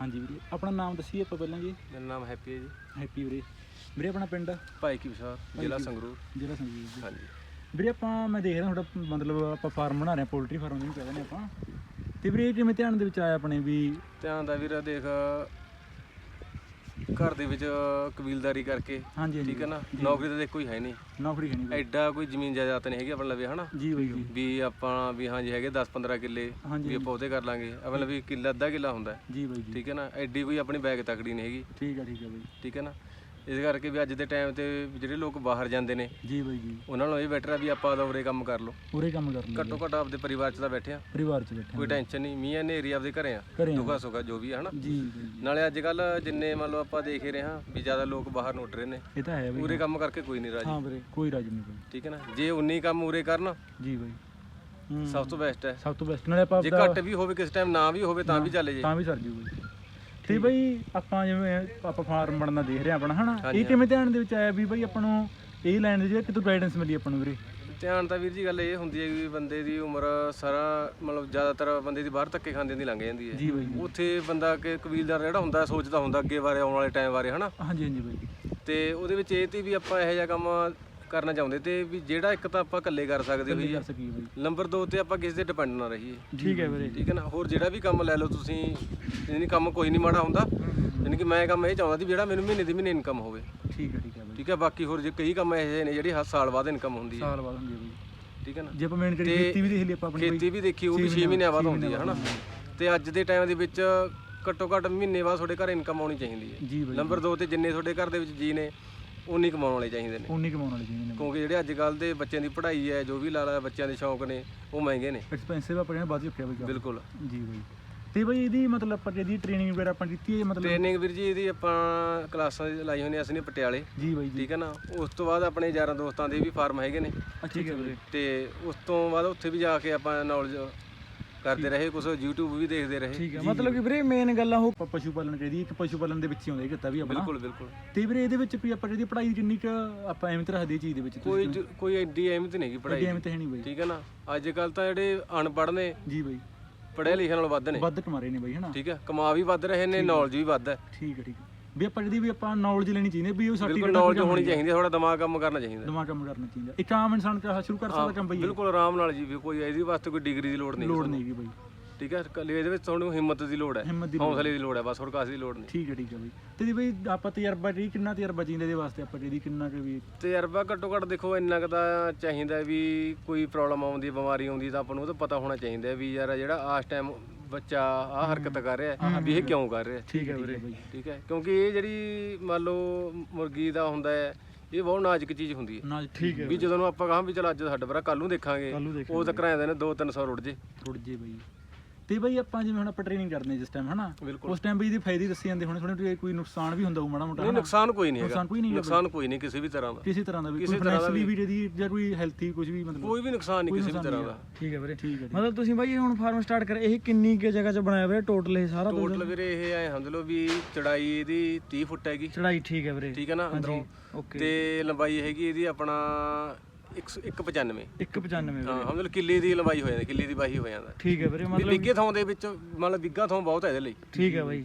ਹਾਂਜੀ ਵੀਰੇ ਆਪਣਾ ਨਾਮ ਦੱਸੀਏ ਆਪਾਂ ਪਹਿਲਾਂ ਜੀ। ਮੇਰਾ ਨਾਮ ਹੈਪੀ ਹੈ ਜੀ। ਹੈਪੀ ਵੀਰੇ। ਵੀਰੇ ਆਪਣਾ ਪਿੰਡ? ਭਾਈ ਕੀ ਵਿਸ਼ਾਲ ਜ਼ਿਲ੍ਹਾ ਸੰਗਰੂਰ। ਜਿਹੜਾ ਸੰਜੀਵ ਜੀ। ਹਾਂਜੀ। ਵੀਰੇ ਆਪਾਂ ਮੈਂ ਦੇਖ ਰਿਹਾ ਤੁਹਾਡਾ ਮਤਲਬ ਆਪਾਂ ਫਾਰਮ ਬਣਾ ਰਹੇ ਹਾਂ ਪੋਲਟਰੀ ਫਾਰਮ ਜਿਹਨੂੰ ਕਹਿੰਦੇ ਨੇ ਆਪਾਂ। ਤੇ ਵੀਰੇ ਇਹ ਕਿਵੇਂ ਧਿਆਨ ਦੇ ਵਿੱਚ ਆਇਆ ਆਪਣੇ ਵੀ ਧਿਆਨ ਦਾ ਵੀਰ ਦੇਖ ਘਰ ਦੇ ਵਿੱਚ ਕਬੀਲਦਾਰੀ ਕਰਕੇ ਹਾਂਜੀ ਹਾਂਜੀ। ਠੀਕ ਹੈ ਨਾ? ਨੌਕਰੀ ਤਾਂ ਦੇਖ ਕੋਈ ਹੈ ਨਹੀਂ। ਨੌਕਰੀ ਹੈ ਨਹੀਂ। ਐਡਾ ਕੋਈ ਜ਼ਮੀਨ ਜਾਇਦਾਦ ਨਹੀਂ ਹੈਗੀ ਆਪਣੇ ਲਵੇ ਹਨਾ? ਜੀ ਬਾਈ ਜੀ ਵੀ ਆਪਾਂ ਵੀ ਹਾਂਜੀ ਹੈਗੇ 10 15 ਕਿੱਲੇ ਹਾਂਜੀ ਵੀ ਆਪਾਂ ਉਹਦੇ ਕਰ ਲਾਂਗੇ। ਆਪਣੇ ਲਵੇ ਕਿੱਲਾ ਅੱਧਾ ਕਿੱਲਾ ਹੁੰਦਾ। ਹੈ, ਜੀ ਬਾਈ ਜੀ। ਠੀਕ ਹੈ ਨਾ? ਐਡੀ ਕੋਈ ਆਪਣੀ ਬੈਗ ਤਕੜੀ ਨਹੀਂ ਹੈਗੀ। ਠੀਕ ਹੈ ਠੀਕ ਹੈ ਬਾਈ। ਠੀਕ ਹੈ ਨਾ? ਇਸ ਕਰਕੇ ਵੀ ਅੱਜ ਦੇ ਟਾਈਮ ਤੇ ਜਿਹੜੇ ਲੋਕ ਬਾਹਰ ਜਾਂਦੇ ਨੇ ਜੀ ਬਾਈ ਜੀ। ਉਹਨਾਂ ਨੂੰ ਇਹ ਬੈਟਰ ਆ ਵੀ ਆਪਾਂ ਦੌਰੇ ਕੰਮ ਕਰ ਲਓ। ਪੂਰੇ ਕੰਮ ਕਰ ਲਈ ਘੱਟੋ ਘੱਟ ਆਪਦੇ ਪਰਿਵਾਰ 'ਚ ਤਾਂ ਬੈਠੇ ਆ। ਪਰਿਵਾਰ ਚ ਬੈਠੇ ਕੋਈ ਟੈਨਸ਼ਨ ਨਹੀਂ ਮੀਆਂ ਨੇਰੀ ਆਪਦੇ ਘਰੇ ਆ। ਘਰੇ ਆ। ਦੁੱਖਾ ਸੁੱਖਾ ਜੋ ਵੀ ਹੈ ਹਨਾ? ਜੀ ਬਾਈ। ਨਾਲੇ ਅੱਜ ਕੱਲ ਜਿੰਨੇ ਮੰਨ ਲਓ ਆਪਾਂ ਦੇਖ ਰਹੇ ਹਾਂ ਵੀ ਜ਼ਿਆਦਾ ਲੋਕ ਬਾਹਰ ਨੂੰ ਉੱਡ ਰਹੇ ਨੇ। ਇਹ ਤਾਂ ਹੈ ਬਾਈ। ਪੂਰੇ ਕੰਮ ਕਰਕੇ ਕੋਈ ਨਹੀਂ ਰਾਜੀ। ਹਾਂ ਵੀਰੇ ਕੋਈ ਰਾਜ ਨਹੀਂ ਬਾਈ ਠੀਕ ਹੈ ਨਾ? ਜੇ 19 ਕੰਮ ਉਰੇ ਕਰਨ ਜੀ ਬਾਈ। ਹੂੰ ਸਭ ਤੋਂ ਬੈਸਟ ਹੈ। ਸਭ ਤੋਂ ਬੈਸਟ ਨਾਲੇ ਆਪਾਂ ਜੇ ਆਪਦਾ- ਘੱਟ ਵੀ ਹੋਵੇ ਕਿਸ ਟਾਈਮ ਨਾ ਵੀ ਹੋਵੇ ਤਾਂ ਵੀ ਚੱਲੇ ਜੇ। ਤਾਂ ਵੀ ਸਰ ਜੂ ਬਾਈ। ਤੇ ਬਈ ਆਪਾਂ ਜਿਵੇਂ ਆਪਾਂ ਫਾਰਮ ਬਣਨਾ ਦੇਖ ਰਹੇ ਆਪਣਾ ਹਨਾ? ਇਹ ਕਿਵੇਂ ਧਿਆਨ ਦੇ ਵਿੱਚ ਆਇਆ ਵੀ ਬਈ ਆਪਾਂ ਨੂੰ ਇਹ ਲਾਈਨ ਦੇ ਜਿਹੜਾ ਕਿਤੋਂ ਗਾਈਡੈਂਸ ਮਿਲੀ ਆਪਾਂ ਨੂੰ ਵੀਰੇ? ਧਿਆਨ ਤਾਂ ਵੀਰ ਜੀ ਗੱਲ ਇਹ ਹੁੰਦੀ ਹੈ ਵੀ ਬੰਦੇ ਦੀ ਉਮਰ ਸਾਰਾ ਮਤਲਬ ਜ਼ਿਆਦਾਤਰ ਬੰਦੇ ਦੀ ਬਾਹਰ ਧੱਕੇ ਖਾਂਦੇ ਦੀ ਲੰਘ ਜਾਂਦੀ ਹੈ। ਉੱਥੇ ਬੰਦਾ ਕਿ ਕਬੀਲਦਾਰ ਜਿਹੜਾ ਹੁੰਦਾ ਸੋਚਦਾ ਹੁੰਦਾ ਅੱਗੇ ਬਾਰੇ ਆਉਣ ਵਾਲੇ ਟਾਈਮ ਬਾਰੇ ਹਨਾ? ਹਾਂਜੀ ਹਾਂਜੀ ਬਾਈ। ਤੇ ਉਹਦੇ ਵਿੱਚ ਇਹ ਤੀ ਵੀ ਆਪਾਂ ਇਹੋ ਜਿਹਾ ਕੰਮ ਕਰਨਾ ਚਾਹੁੰਦੇ ਤੇ ਵੀ ਜਿਹੜਾ ਇੱਕ ਤਾਂ ਆਪਾਂ ਇਕੱਲੇ ਕਰ ਸਕਦੇ ਹੋਈ ਬਾਈ। ਨੰਬਰ 2 ਤੇ ਆਪਾਂ ਕਿਸੇ ਤੇ ਡਿਪੈਂਡ ਨਾ ਰਹੀਏ। ਠੀਕ ਹੈ ਵੀਰੇ। ਠੀਕ ਹੈ ਨਾ? ਹੋਰ ਜਿਹੜਾ ਵੀ ਕੰਮ ਲੈ ਲਓ ਤੁਸੀਂ ਯਾਨੀ ਕੰਮ ਕੋਈ ਨਹੀਂ ਮਾੜਾ ਹੁੰਦਾ। ਯਾਨੀ ਕਿ ਮੈਂ ਕੰਮ ਇਹ ਚਾਹੁੰਦਾ ਸੀ ਜਿਹੜਾ ਮੈਨੂੰ ਮਹੀਨੇ ਦੀ ਮਹੀਨੇ ਇਨਕਮ ਹੋਵੇ। ਠੀਕ ਹੈ ਠੀਕ ਹੈ ਬਾਈ। ਠੀਕ ਹੈ? ਬਾਕੀ ਹੋਰ ਜੇ ਕਈ ਕੰਮ ਇਹੋ ਜਿਹੇ ਨੇ ਜਿਹੜੀ ਹਰ ਸਾਲ ਬਾਅਦ ਇਨਕਮ ਹੁੰਦੀ ਹੈ। ਸਾਲ ਬਾਅਦ ਹੁੰਦੀ ਹੈ ਬਾਈ। ਠੀਕ ਹੈ ਨਾ? ਜੇ ਆਪਾਂ ਮੇਨ ਕਰੀ ਤੇ ਖੇਤੀ ਵੀ ਦੇਖ ਲਈ ਆਪਾਂ ਆਪਣੀ ਖੇਤੀ ਵੀ ਦੇਖੀ ਉਹ ਵੀ 6 ਮਹੀਨਿਆਂ ਬਾਅਦ ਹੁੰਦੀ ਹੈ ਹਨਾ? ਤੇ ਅੱਜ ਦੇ ਟਾਈਮ ਦੇ ਵਿੱਚ ਘੱਟੋ ਘੱਟ ਮਹੀਨੇ ਬਾਅਦ ਤੁਹਾਡੇ ਘਰ ਇਨਕਮ ਆਉਣੀ ਚਾਹੀਦੀ ਹੈ। ਜੀ ਬਾਈ। ਨੰਬਰ 2 ਤੇ ਜਿੰਨੇ ਤੁਹਾਡੇ ਘਰ ਦੇ ਵਿੱਚ ਜੀ ਨੇ ਉਨੀ ਕਮਾਉਣ ਵਾਲੇ ਚਾਹੀਦੇ ਨੇ। ਉਨੀ ਕਮਾਉਣ ਵਾਲੀ ਚੀਜ਼ ਨੇ। ਕਿਉਂਕਿ ਜਿਹੜੇ ਅੱਜ ਕੱਲ ਦੇ ਬੱਚਿਆਂ ਦੀ ਪੜ੍ਹਾਈ ਹੈ ਜੋ ਵੀ ਲਾ ਲਾ ਬੱਚਿਆਂ ਦੇ ਸ਼ੌਂਕ ਨੇ ਉਹ ਮਹਿੰਗੇ ਨੇ। ਐਕਸਪੈਂਸਿਵ ਆਪਣੇ ਬਾਈ ਕਾਫੀ। ਬਿਲਕੁਲ। ਜੀ ਬਾਈ। ਤੇ ਬਾਈ ਇਹਦੀ ਮਤਲਬ ਆਪਾਂ ਜਿਹਦੀ ਟ੍ਰੇਨਿੰਗ ਵਗੈਰਾ ਆਪਾਂ ਕੀਤੀ ਹੈ ਮਤਲਬ? ਟ੍ਰੇਨਿੰਗ ਵੀਰ ਜੀ ਇਹਦੀ ਆਪਾਂ ਕਲਾਸਾਂ ਲਾਈ ਹੋਈਆਂ ਅਸੀਂ ਨੇ ਪਟਿਆਲੇ। ਜੀ ਬਾਈ ਜੀ। ਠੀਕ ਹੈ ਨਾ? ਉਸ ਤੋਂ ਬਾਅਦ ਆਪਣੇ ਯਾਰਾਂ ਦੋਸਤਾਂ ਦੇ ਵੀ ਫਾਰਮ ਹੈਗੇ ਨੇ। ਠੀਕ ਹੈ ਵੀਰੇ। ਤੇ ਉਸ ਤੋਂ ਬਾਅਦ ਉੱਥੇ ਵੀ ਜਾ ਕੇ ਆਪਾਂ ਨੌਲੇਜ ਕਰਦੇ ਰਹੇ ਕੁਝ YouTube ਵੀ ਦੇਖਦੇ ਰਹੇ। ਠੀਕ ਹੈ ਮਤਲਬ ਕਿ ਵੀਰੇ ਮੇਨ ਗੱਲ ਉਹ ਪਸ਼ੂ ਪਾਲਣ ਕਹਦੀ ਇੱਕ ਪਸ਼ੂ ਪਾਲਣ ਦੇ ਵਿੱਚ ਹੀ ਆਉਂਦਾ ਇਹ ਕਿੱਤਾ ਵੀ ਆਪਣਾ। ਬਿਲਕੁਲ ਬਿਲਕੁਲ। ਤੇ ਵੀਰੇ ਇਹਦੇ ਵਿੱਚ ਵੀ ਆਪਾਂ ਜਿਹੜੀ ਪੜ੍ਹਾਈ ਕਿੰਨੀ ਕੁ ਆਪਾਂ ਐਵੇਂ ਰੱਖਦੇ ਇਹ ਚੀਜ਼ ਦੇ ਵਿੱਚ ਕੋਈ ਜ- ਕੋਈ ਐਡੀ ਅਹਿਮਤ ਨਹੀਂ ਹੈਗੀ ਪੜ੍ਹਾਈ ਐਵੇਂ ਤਾਂ ਹੈ ਨਹੀਂ ਬਾਈ। ਠੀਕ ਹੈ ਨਾ? ਅੱਜ ਕੱਲ ਤਾਂ ਜਿਹੜੇ ਅਨਪੜ੍ਹ ਨੇ ਜੀ ਬਾਈ। ਪੜ੍ਹੇ ਲਿਖੇ ਨਾਲੋਂ ਵੱਧ ਨੇ। ਵੱਧ ਕਮਾ ਰਹੇ ਨੇ ਬਾਈ ਹਨਾ ਠੀਕ ਹੈ? ਕਮਾ ਵੀ ਵੱਧ ਰਹੇ ਨੇ ਨੌਲੇਜ ਵੀ ਵੱਧ ਹੈ। ਠੀਕ ਹੈ ਠੀਕ ਹੈ। ਵੀ ਆਪਾਂ ਜਿਹਦੀ ਵੀ ਆਪਾਂ ਨੌਲੇਜ ਲੈਣੀ ਚਾਹੀਦੀ ਹੈ ਵੀ ਉਹ ਬਿਲਕੁਲ ਸਰਟੀਫਿਕੇਟ ਨੌਲੇਜ ਹੋਣੀ ਚਾਹੀਦੀ ਹੈ ਥੋੜਾ ਦਿਮਾਗ ਕੰਮ ਕਰਨਾ ਚਾਹੀਦਾ। ਦਿਮਾਗ ਕੰਮ ਕਰਨਾ ਚਾਹੀਦਾ। ਇੱਕ ਆਮ ਇਨਸਾਨ ਚਾਹ ਸ਼ੁਰੂ ਕਰ ਸਕਦਾ ਕੰਮ ਬਾਈ ਬਿਲਕੁਲ ਆਰਾਮ ਨਾਲ ਜੀ ਵੀ ਕੋਈ ਇਹਦੇ ਵਾਸਤੇ ਕੋਈ ਡਿਗਰੀ ਦੀ ਲੋੜ ਨਹੀਂ ਲੋੜ ਨਹੀਂ ਹੈਗੀ ਬਾਈ। ਠੀਕ ਹੈ ਕੱਲੀ ਇਹਦੇ ਵਿੱਚ ਤੁਹਾਨੂੰ ਹਿੰਮਤ ਦੀ ਲੋੜ ਹੈ ਹਿੰਮਤ ਦੀ ਹੌਸਲੇ ਦੀ ਲੋੜ ਹੈ ਬਸ ਹੋਰ ਕਾਸੇ ਦੀ ਲੋੜ ਨਹੀਂ। ਠੀਕ ਹੈ ਠੀਕ ਹੈ ਬਾਈ। ਤੇ ਜੀ ਬਾਈ ਆਪਾਂ ਤਜਰਬਾ ਜੀ ਕਿੰਨਾ ਤਜਰਬਾ ਚਾਹੀਦਾ ਇਹਦੇ ਵਾਸਤੇ ਆਪਾਂ ਜਿਹਦੀ ਕਿੰਨਾ ਕੁ ਵੀ ਤਜਰਬਾ ਘੱਟੋ ਘੱਟ ਦੇਖੋ ਇੰਨਾ ਕੁ ਤਾਂ ਚਾਹੀਦਾ ਵੀ ਕੋਈ ਪ੍ਰੋਬਲਮ ਆਉਂਦੀ ਹੈ, ਬਿਮਾਰੀ ਆਉਂਦੀ ਹੈ ਤਾਂ ਆਪਾਂ ਨੂੰ ਉਹ ਤਾਂ ਪਤਾ ਹੋਣਾ ਚਾਹੀਦਾ ਵੀ ਯਾਰ ਜਿਹੜਾ ਆਸ ਟਾਈਮ ਬੱਚਾ ਆਹ ਹਰਕਤ ਕਰ ਰਿਹਾ ਹੈ ਵੀ ਇਹ ਕਿਉਂ ਕਰ ਰਿਹਾ ਹੈ? ਠੀਕ ਹੈ ਵੀਰੇ। ਠੀਕ ਹੈ। ਕਿਉਂਕਿ ਇਹ ਜਿਹੜੀ ਮੰਨ ਲਓ ਮੁਰਗੀ ਦਾ ਹੁੰਦਾ ਹੈ ਇਹ ਬਹੁਤ ਨਾਜ਼ੁਕ ਚੀਜ਼ ਹੁੰਦੀ ਹੈ। ਨਾ ਠੀਕ ਹੈ ਵੀ ਜਦੋਂ ਨੂੰ ਆਪਾਂ ਕਹਾਂ ਵੀ ਚਲ ਅੱਜ ਸਾਡਾ ਭਰਾ ਕੱਲ ਨੂੰ ਦੇਖਾਂਗੇ ਨੂੰ ਉਹ ਤੱਕ ਆਉਂਦੇ ਨੇ 2-300 ਰੁੜ ਜੇ। ਥੋੜ ਜੇ ਬਾਈ। ਤੇ ਬਾਈ ਆਪਾਂ ਜਿਵੇਂ ਹੁਣ ਆਪਾਂ ਟ੍ਰੇਨਿੰਗ ਕਰਦੇ ਹਾਂ ਜਿਸ ਟਾਈਮ ਹਨਾ? ਉਸ ਟਾਈਮ ਵੀ ਇਹਦੇ ਫਾਇਦੇ ਦੱਸੇ ਜਾਂਦੇ ਹੁਣ ਥੋੜੇ ਕੋਈ ਨੁਕਸਾਨ ਵੀ ਹੁੰਦਾ ਉਹ ਮਾੜਾ ਮੋਟਾ ਨਹੀਂ ਨੁਕਸਾਨ ਕੋਈ ਨਹੀਂ ਹੈਗਾ। ਨੁਕਸਾਨ ਕੋਈ ਨਹੀਂ ਹੈਗਾ ਨੁਕਸਾਨ ਕੋਈ ਨਹੀਂ ਕਿਸੇ ਵੀ ਤਰ੍ਹਾਂ ਦਾ। ਕਿਸੇ ਤਰ੍ਹਾਂ ਦਾ ਵੀ ਕਿਸੇ ਕੋਈ ਤਰ੍ਹਾਂ ਦਾ ਫਾਈਨੈਂਸ਼ਲੀ ਵੀ। ਜਿਹਦੀ ਜਾਂ ਕੋਈ ਹੈਲਥੀ ਕੁਝ ਵੀ ਮਤਲਬ। ਕੋਈ ਵੀ ਨੁਕਸਾਨ ਨਹੀਂ ਕਿਸੇ ਵੀ ਤਰ੍ਹਾਂ ਦਾ। ਠੀਕ ਹੈ ਵੀਰੇ ਠੀਕ ਹੈ ਮਤਲਬ ਤੁਸੀਂ ਬਾਈ ਹੁਣ ਫਾਰਮ ਸਟਾਰਟ ਕਰ ਇਹ ਕਿੰਨੀ ਕੁ ਜਗ੍ਹਾ 'ਚ ਬਣਾਇਆ ਵੀਰੇ ਟੋਟਲ ਇਹ ਸਾਰਾ ਟੋਟਲ ਵੀਰੇ ਇਹ ਐ ਸਮਝ ਲਓ ਵੀ ਚੜਾਈ ਇਹਦੀ 30 ਫੁੱਟ ਹੈਗੀ। ਚੜਾਈ ਠੀਕ ਹੈ ਵੀਰੇ। ਠੀਕ ਹੈ ਨਾ ਅੰਦਰੋਂ। ਓਕੇ ਤੇ ਲੰਬਾਈ ਹੈਗੀ ਇਹਦੀ ਆਪਣਾ 195 195 ਵੀਰੇ। ਹਾਂ ਸਮਝ ਲਓ ਕਿੱਲੇ ਦੀ ਲੰਬਾਈ ਹੋ ਜਾਂਦੀ ਕਿੱਲੇ ਦੀ ਬਾਹੀ ਹੋ ਜਾਂਦਾ। ਠੀਕ ਹੈ ਵੀਰੇ ਵੀ ਮਤਲਬ ਵਿੱਗੇ ਥਾਂ ਦੇ ਵਿੱਚ ਮਤਲਬ ਵਿੱਗਾ ਥਾਂ ਬਹੁਤ ਹੈ ਇਹਦੇ ਲਈ। ਠੀਕ ਹੈ ਬਾਈ।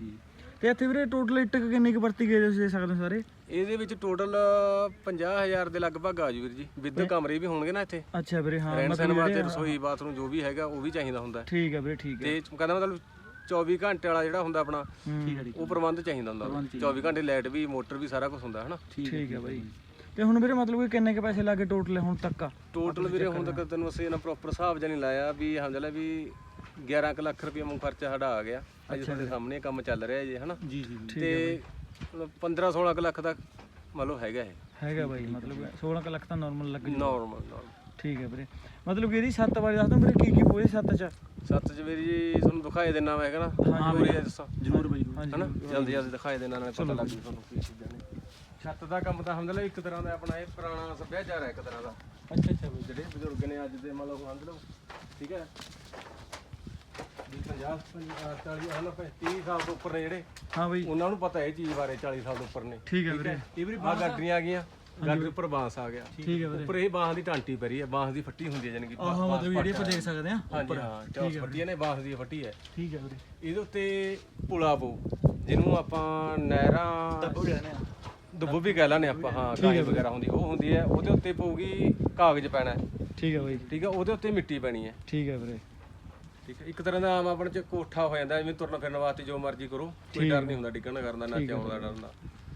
ਤੇ ਇੱਥੇ ਵੀਰੇ ਟੋਟਲ ਇੱਟ ਕੁ ਕਿੰਨੀ ਕੁ ਵਰਤੀ ਗਈ ਤੁਸੀਂ ਦੇ ਸਕਦੇ ਹੋ ਸਾਰੇ? ਇਹਦੇ ਵਿੱਚ ਟੋਟਲ 50000 ਦੇ ਲਗਭਗ ਆ ਜੂ ਵੀਰ ਜੀ। ਵਿਦ ਕਮਰੇ ਵੀ ਹੋਣਗੇ ਨਾ ਇੱਥੇ। ਅੱਛਾ ਵੀਰੇ ਹਾਂ ਰਹਿਣ ਸਹਿਣ ਵਾਸਤੇ ਰਸੋਈ ਬਾਥਰੂਮ ਜੋ ਵੀ ਹੈਗਾ ਉਹ ਵੀ ਚਾਹੀਦਾ ਹੁੰਦਾ। ਠੀਕ ਹੈ ਵੀਰੇ ਠੀਕ ਹੈ। ਤੇ ਕਹਿੰਦਾ ਮਤਲਬ 24 ਘੰਟੇ ਵਾਲਾ ਜਿਹੜਾ ਹੁੰਦਾ ਆਪਣਾ ਠੀਕ ਹੈ ਠੀਕ ਉਹ ਪ੍ਰਬੰਧ ਚਾਹੀਦਾ ਹੁੰਦਾ। ਉਹਦਾ। 24 ਘੰਟੇ ਲਾਈਟ ਵੀ ਮੋਟਰ ਵੀ ਸਾਰਾ ਕੁਝ ਹੁੰਦਾ ਹਨਾ। ਠੀਕ ਹੈ ਬਾਈ। ਤੇ ਹੁਣ ਵੀਰੇ ਮਤਲਬ ਕਿ ਕਿੰਨੇ ਕੁ ਪੈਸੇ ਲੱਗੇ ਟੋਟਲ ਹੁਣ ਤੱਕ ਟੋਟਲ ਵੀਰੇ ਹੁਣ ਤੱਕ ਤੈਨੂੰ ਅਸੀਂ ਇਹਨਾਂ ਪ੍ਰੋਪਰ ਹਿਸਾਬ ਜਿਹਾ ਨਹੀਂ ਲਾਇਆ ਵੀ ਹਮਦਲਾ ਵੀ 11 ਕੁ ਲੱਖ ਰੁਪਏ ਮੁੰ ਖਰਚਾ ਸਾਡਾ ਆ ਗਿਆ। ਅੱਜ ਤੁਹਾਡੇ ਸਾਹਮਣੇ ਕੰਮ ਚੱਲ ਰਿਹਾ ਜੀ ਹਨਾ? ਜੀ ਜੀ ਤੇ 15 16 ਲੱਖ ਮੰਨ ਲਓ ਹੈਗਾ ਇਹ। ਹੈਗਾ ਬਾਈ ਮਤਲਬ 16 ਕੁ ਲੱਖ ਤਾਂ ਨਾਰਮਲ ਲੱਗ ਜੂ। ਨਾਰਮਲ ਠੀਕ ਹੈ ਵੀਰੇ। ਮਤਲਬ ਕਿ ਇਹਦੀ ਛੱਤ ਬਾਰੇ ਦੱਸ ਦੋ ਵੀਰੇ ਕੀ ਕੀ ਪੋਏ ਛੱਤ 'ਚ? ਸੱਤ ਚ ਵੀਰ ਜੀ ਤੁਹਾਨੂੰ ਦਿਖਾਈ ਦੇਣਾ ਮੈਂ ਨਾ? ਹਾਂ ਵੀਰੇ। ਜ਼ਰੂਰ ਬਾਈ ਜ਼ਰੂਰ। ਹਨਾ? ਜਲਦੀ ਜਲਦੀ ਦਿਖਾਈ ਦੇਣਾ ਨਾਲ ਪਤਾ ਲੱਗ ਜੂ ਤੁਹਾਨੂੰ ਕੀ ਚੀਜ਼ਾਂ ਨੇ। ਛੱਤ ਦਾ ਕੰਮ ਤਾਂ ਹਮਦਲਾ ਇੱਕ ਤਰ੍ਹਾਂ ਦਾ ਆਪਣਾ ਇਹ ਪੁਰਾਣਾ ਸੱਭਿਆਚਾਰ ਹੈ ਇੱਕ ਤਰ੍ਹਾਂ ਦਾ। ਅੱਛਾ ਅੱਛਾ ਬਾਈ। ਜਿਹੜੇ ਬਜ਼ੁਰਗ ਨੇ ਅੱਜ ਦੇ ਮੰਨ ਲਓ ਸਮਝ ਲਓ ਠੀਕ ਹੈ? ਵੀ 50 40 ਹਨਾ 30 ਸਾਲ ਤੋਂ ਉੱਪਰ ਨੇ ਜਿਹੜੇ। ਹਾਂ ਬਾਈ। ਉਹਨਾਂ ਨੂੰ ਪਤਾ ਇਹ ਚੀਜ਼ ਬਾਰੇ 40 ਸਾਲ ਤੋਂ ਉੱਪਰ ਨੇ। ਠੀਕ ਹੈ ਵੀਰੇ। ਇਹ ਵੀ ਆਹ ਗੱਡਰੀਆਂ ਆ ਗਈਆਂ। ਗੱਡਰੀ ਉੱਪਰ ਬਾਂਸ ਆ ਗਿਆ। ਠੀਕ ਹੈ ਵੀਰੇ। ਉੱਪਰ ਇਹ ਬਾਂਸ ਦੀ ਟਾਂਟੀ ਹੈ ਬਾਂਸ ਦੀ ਫੱਟੀ ਹੁੰਦੀ ਹੈ ਜਾਨੀ ਕਿ ਆਹ ਮਤਲਬ ਜਿਹੜੀ ਆਪਾਂ ਦੇਖ ਸਕਦੇ ਹਾਂ ਹਾਂਜੀ ਹਾਂ ਚੌਸ ਫੱਟੀ ਨੇ ਬਾਂਸ ਦੀ ਫੱਟੀ ਹੈ। ਠੀਕ ਹੈ ਵੀਰੇ। ਇਹਦੇ ਉੱਤੇ ਪੁਲਾ ਪਊ ਜਿਹਨੂੰ ਆਪਾਂ ਨਹਿਰਾਂ ਦੱਬੋ ਜਾਂਦੇ ਆ। ਦੁੱਬੂ ਵੀ ਕਹਿ ਲੈਂਦੇ ਆਪਾਂ ਹਾਂ ਕਾਈ ਵਗੈਰਾ ਹੁੰਦੀ ਉਹ ਹੁੰਦੀ ਹੈ ਉਹਦੇ ਉੱਤੇ ਪਊਗੀ ਕਾਗਜ਼ ਪੈਣਾ ਹੈ, ਠੀਕ ਹੈ ਬਾਈ ਠੀਕ ਹੈ ਉਹਦੇ ਉੱਤੇ ਮਿੱਟੀ ਪੈਣੀ ਹੈ। ਠੀਕ ਹੈ ਵੀਰੇ। ਠੀਕ ਹੈ ਇੱਕ ਤਰ੍ਹਾਂ ਦਾ ਆਮ ਆਪਣੇ ਚ ਕੋਠਾ ਹੋ ਜਾਂਦਾ ਜਿਵੇਂ ਤੁਰਨ ਫਿਰਨ ਵਾਸਤੇ ਜੋ ਮਰਜ਼ੀ ਕਰੋ ਕੋਈ ਡਰ ਨਹੀਂ ਹੁੰਦਾ ਡਿੱਗਣ ਕਰਨ ਦਾ ਨਾ ਚੌਣ ਦਾ ਡਰ ਦਾ।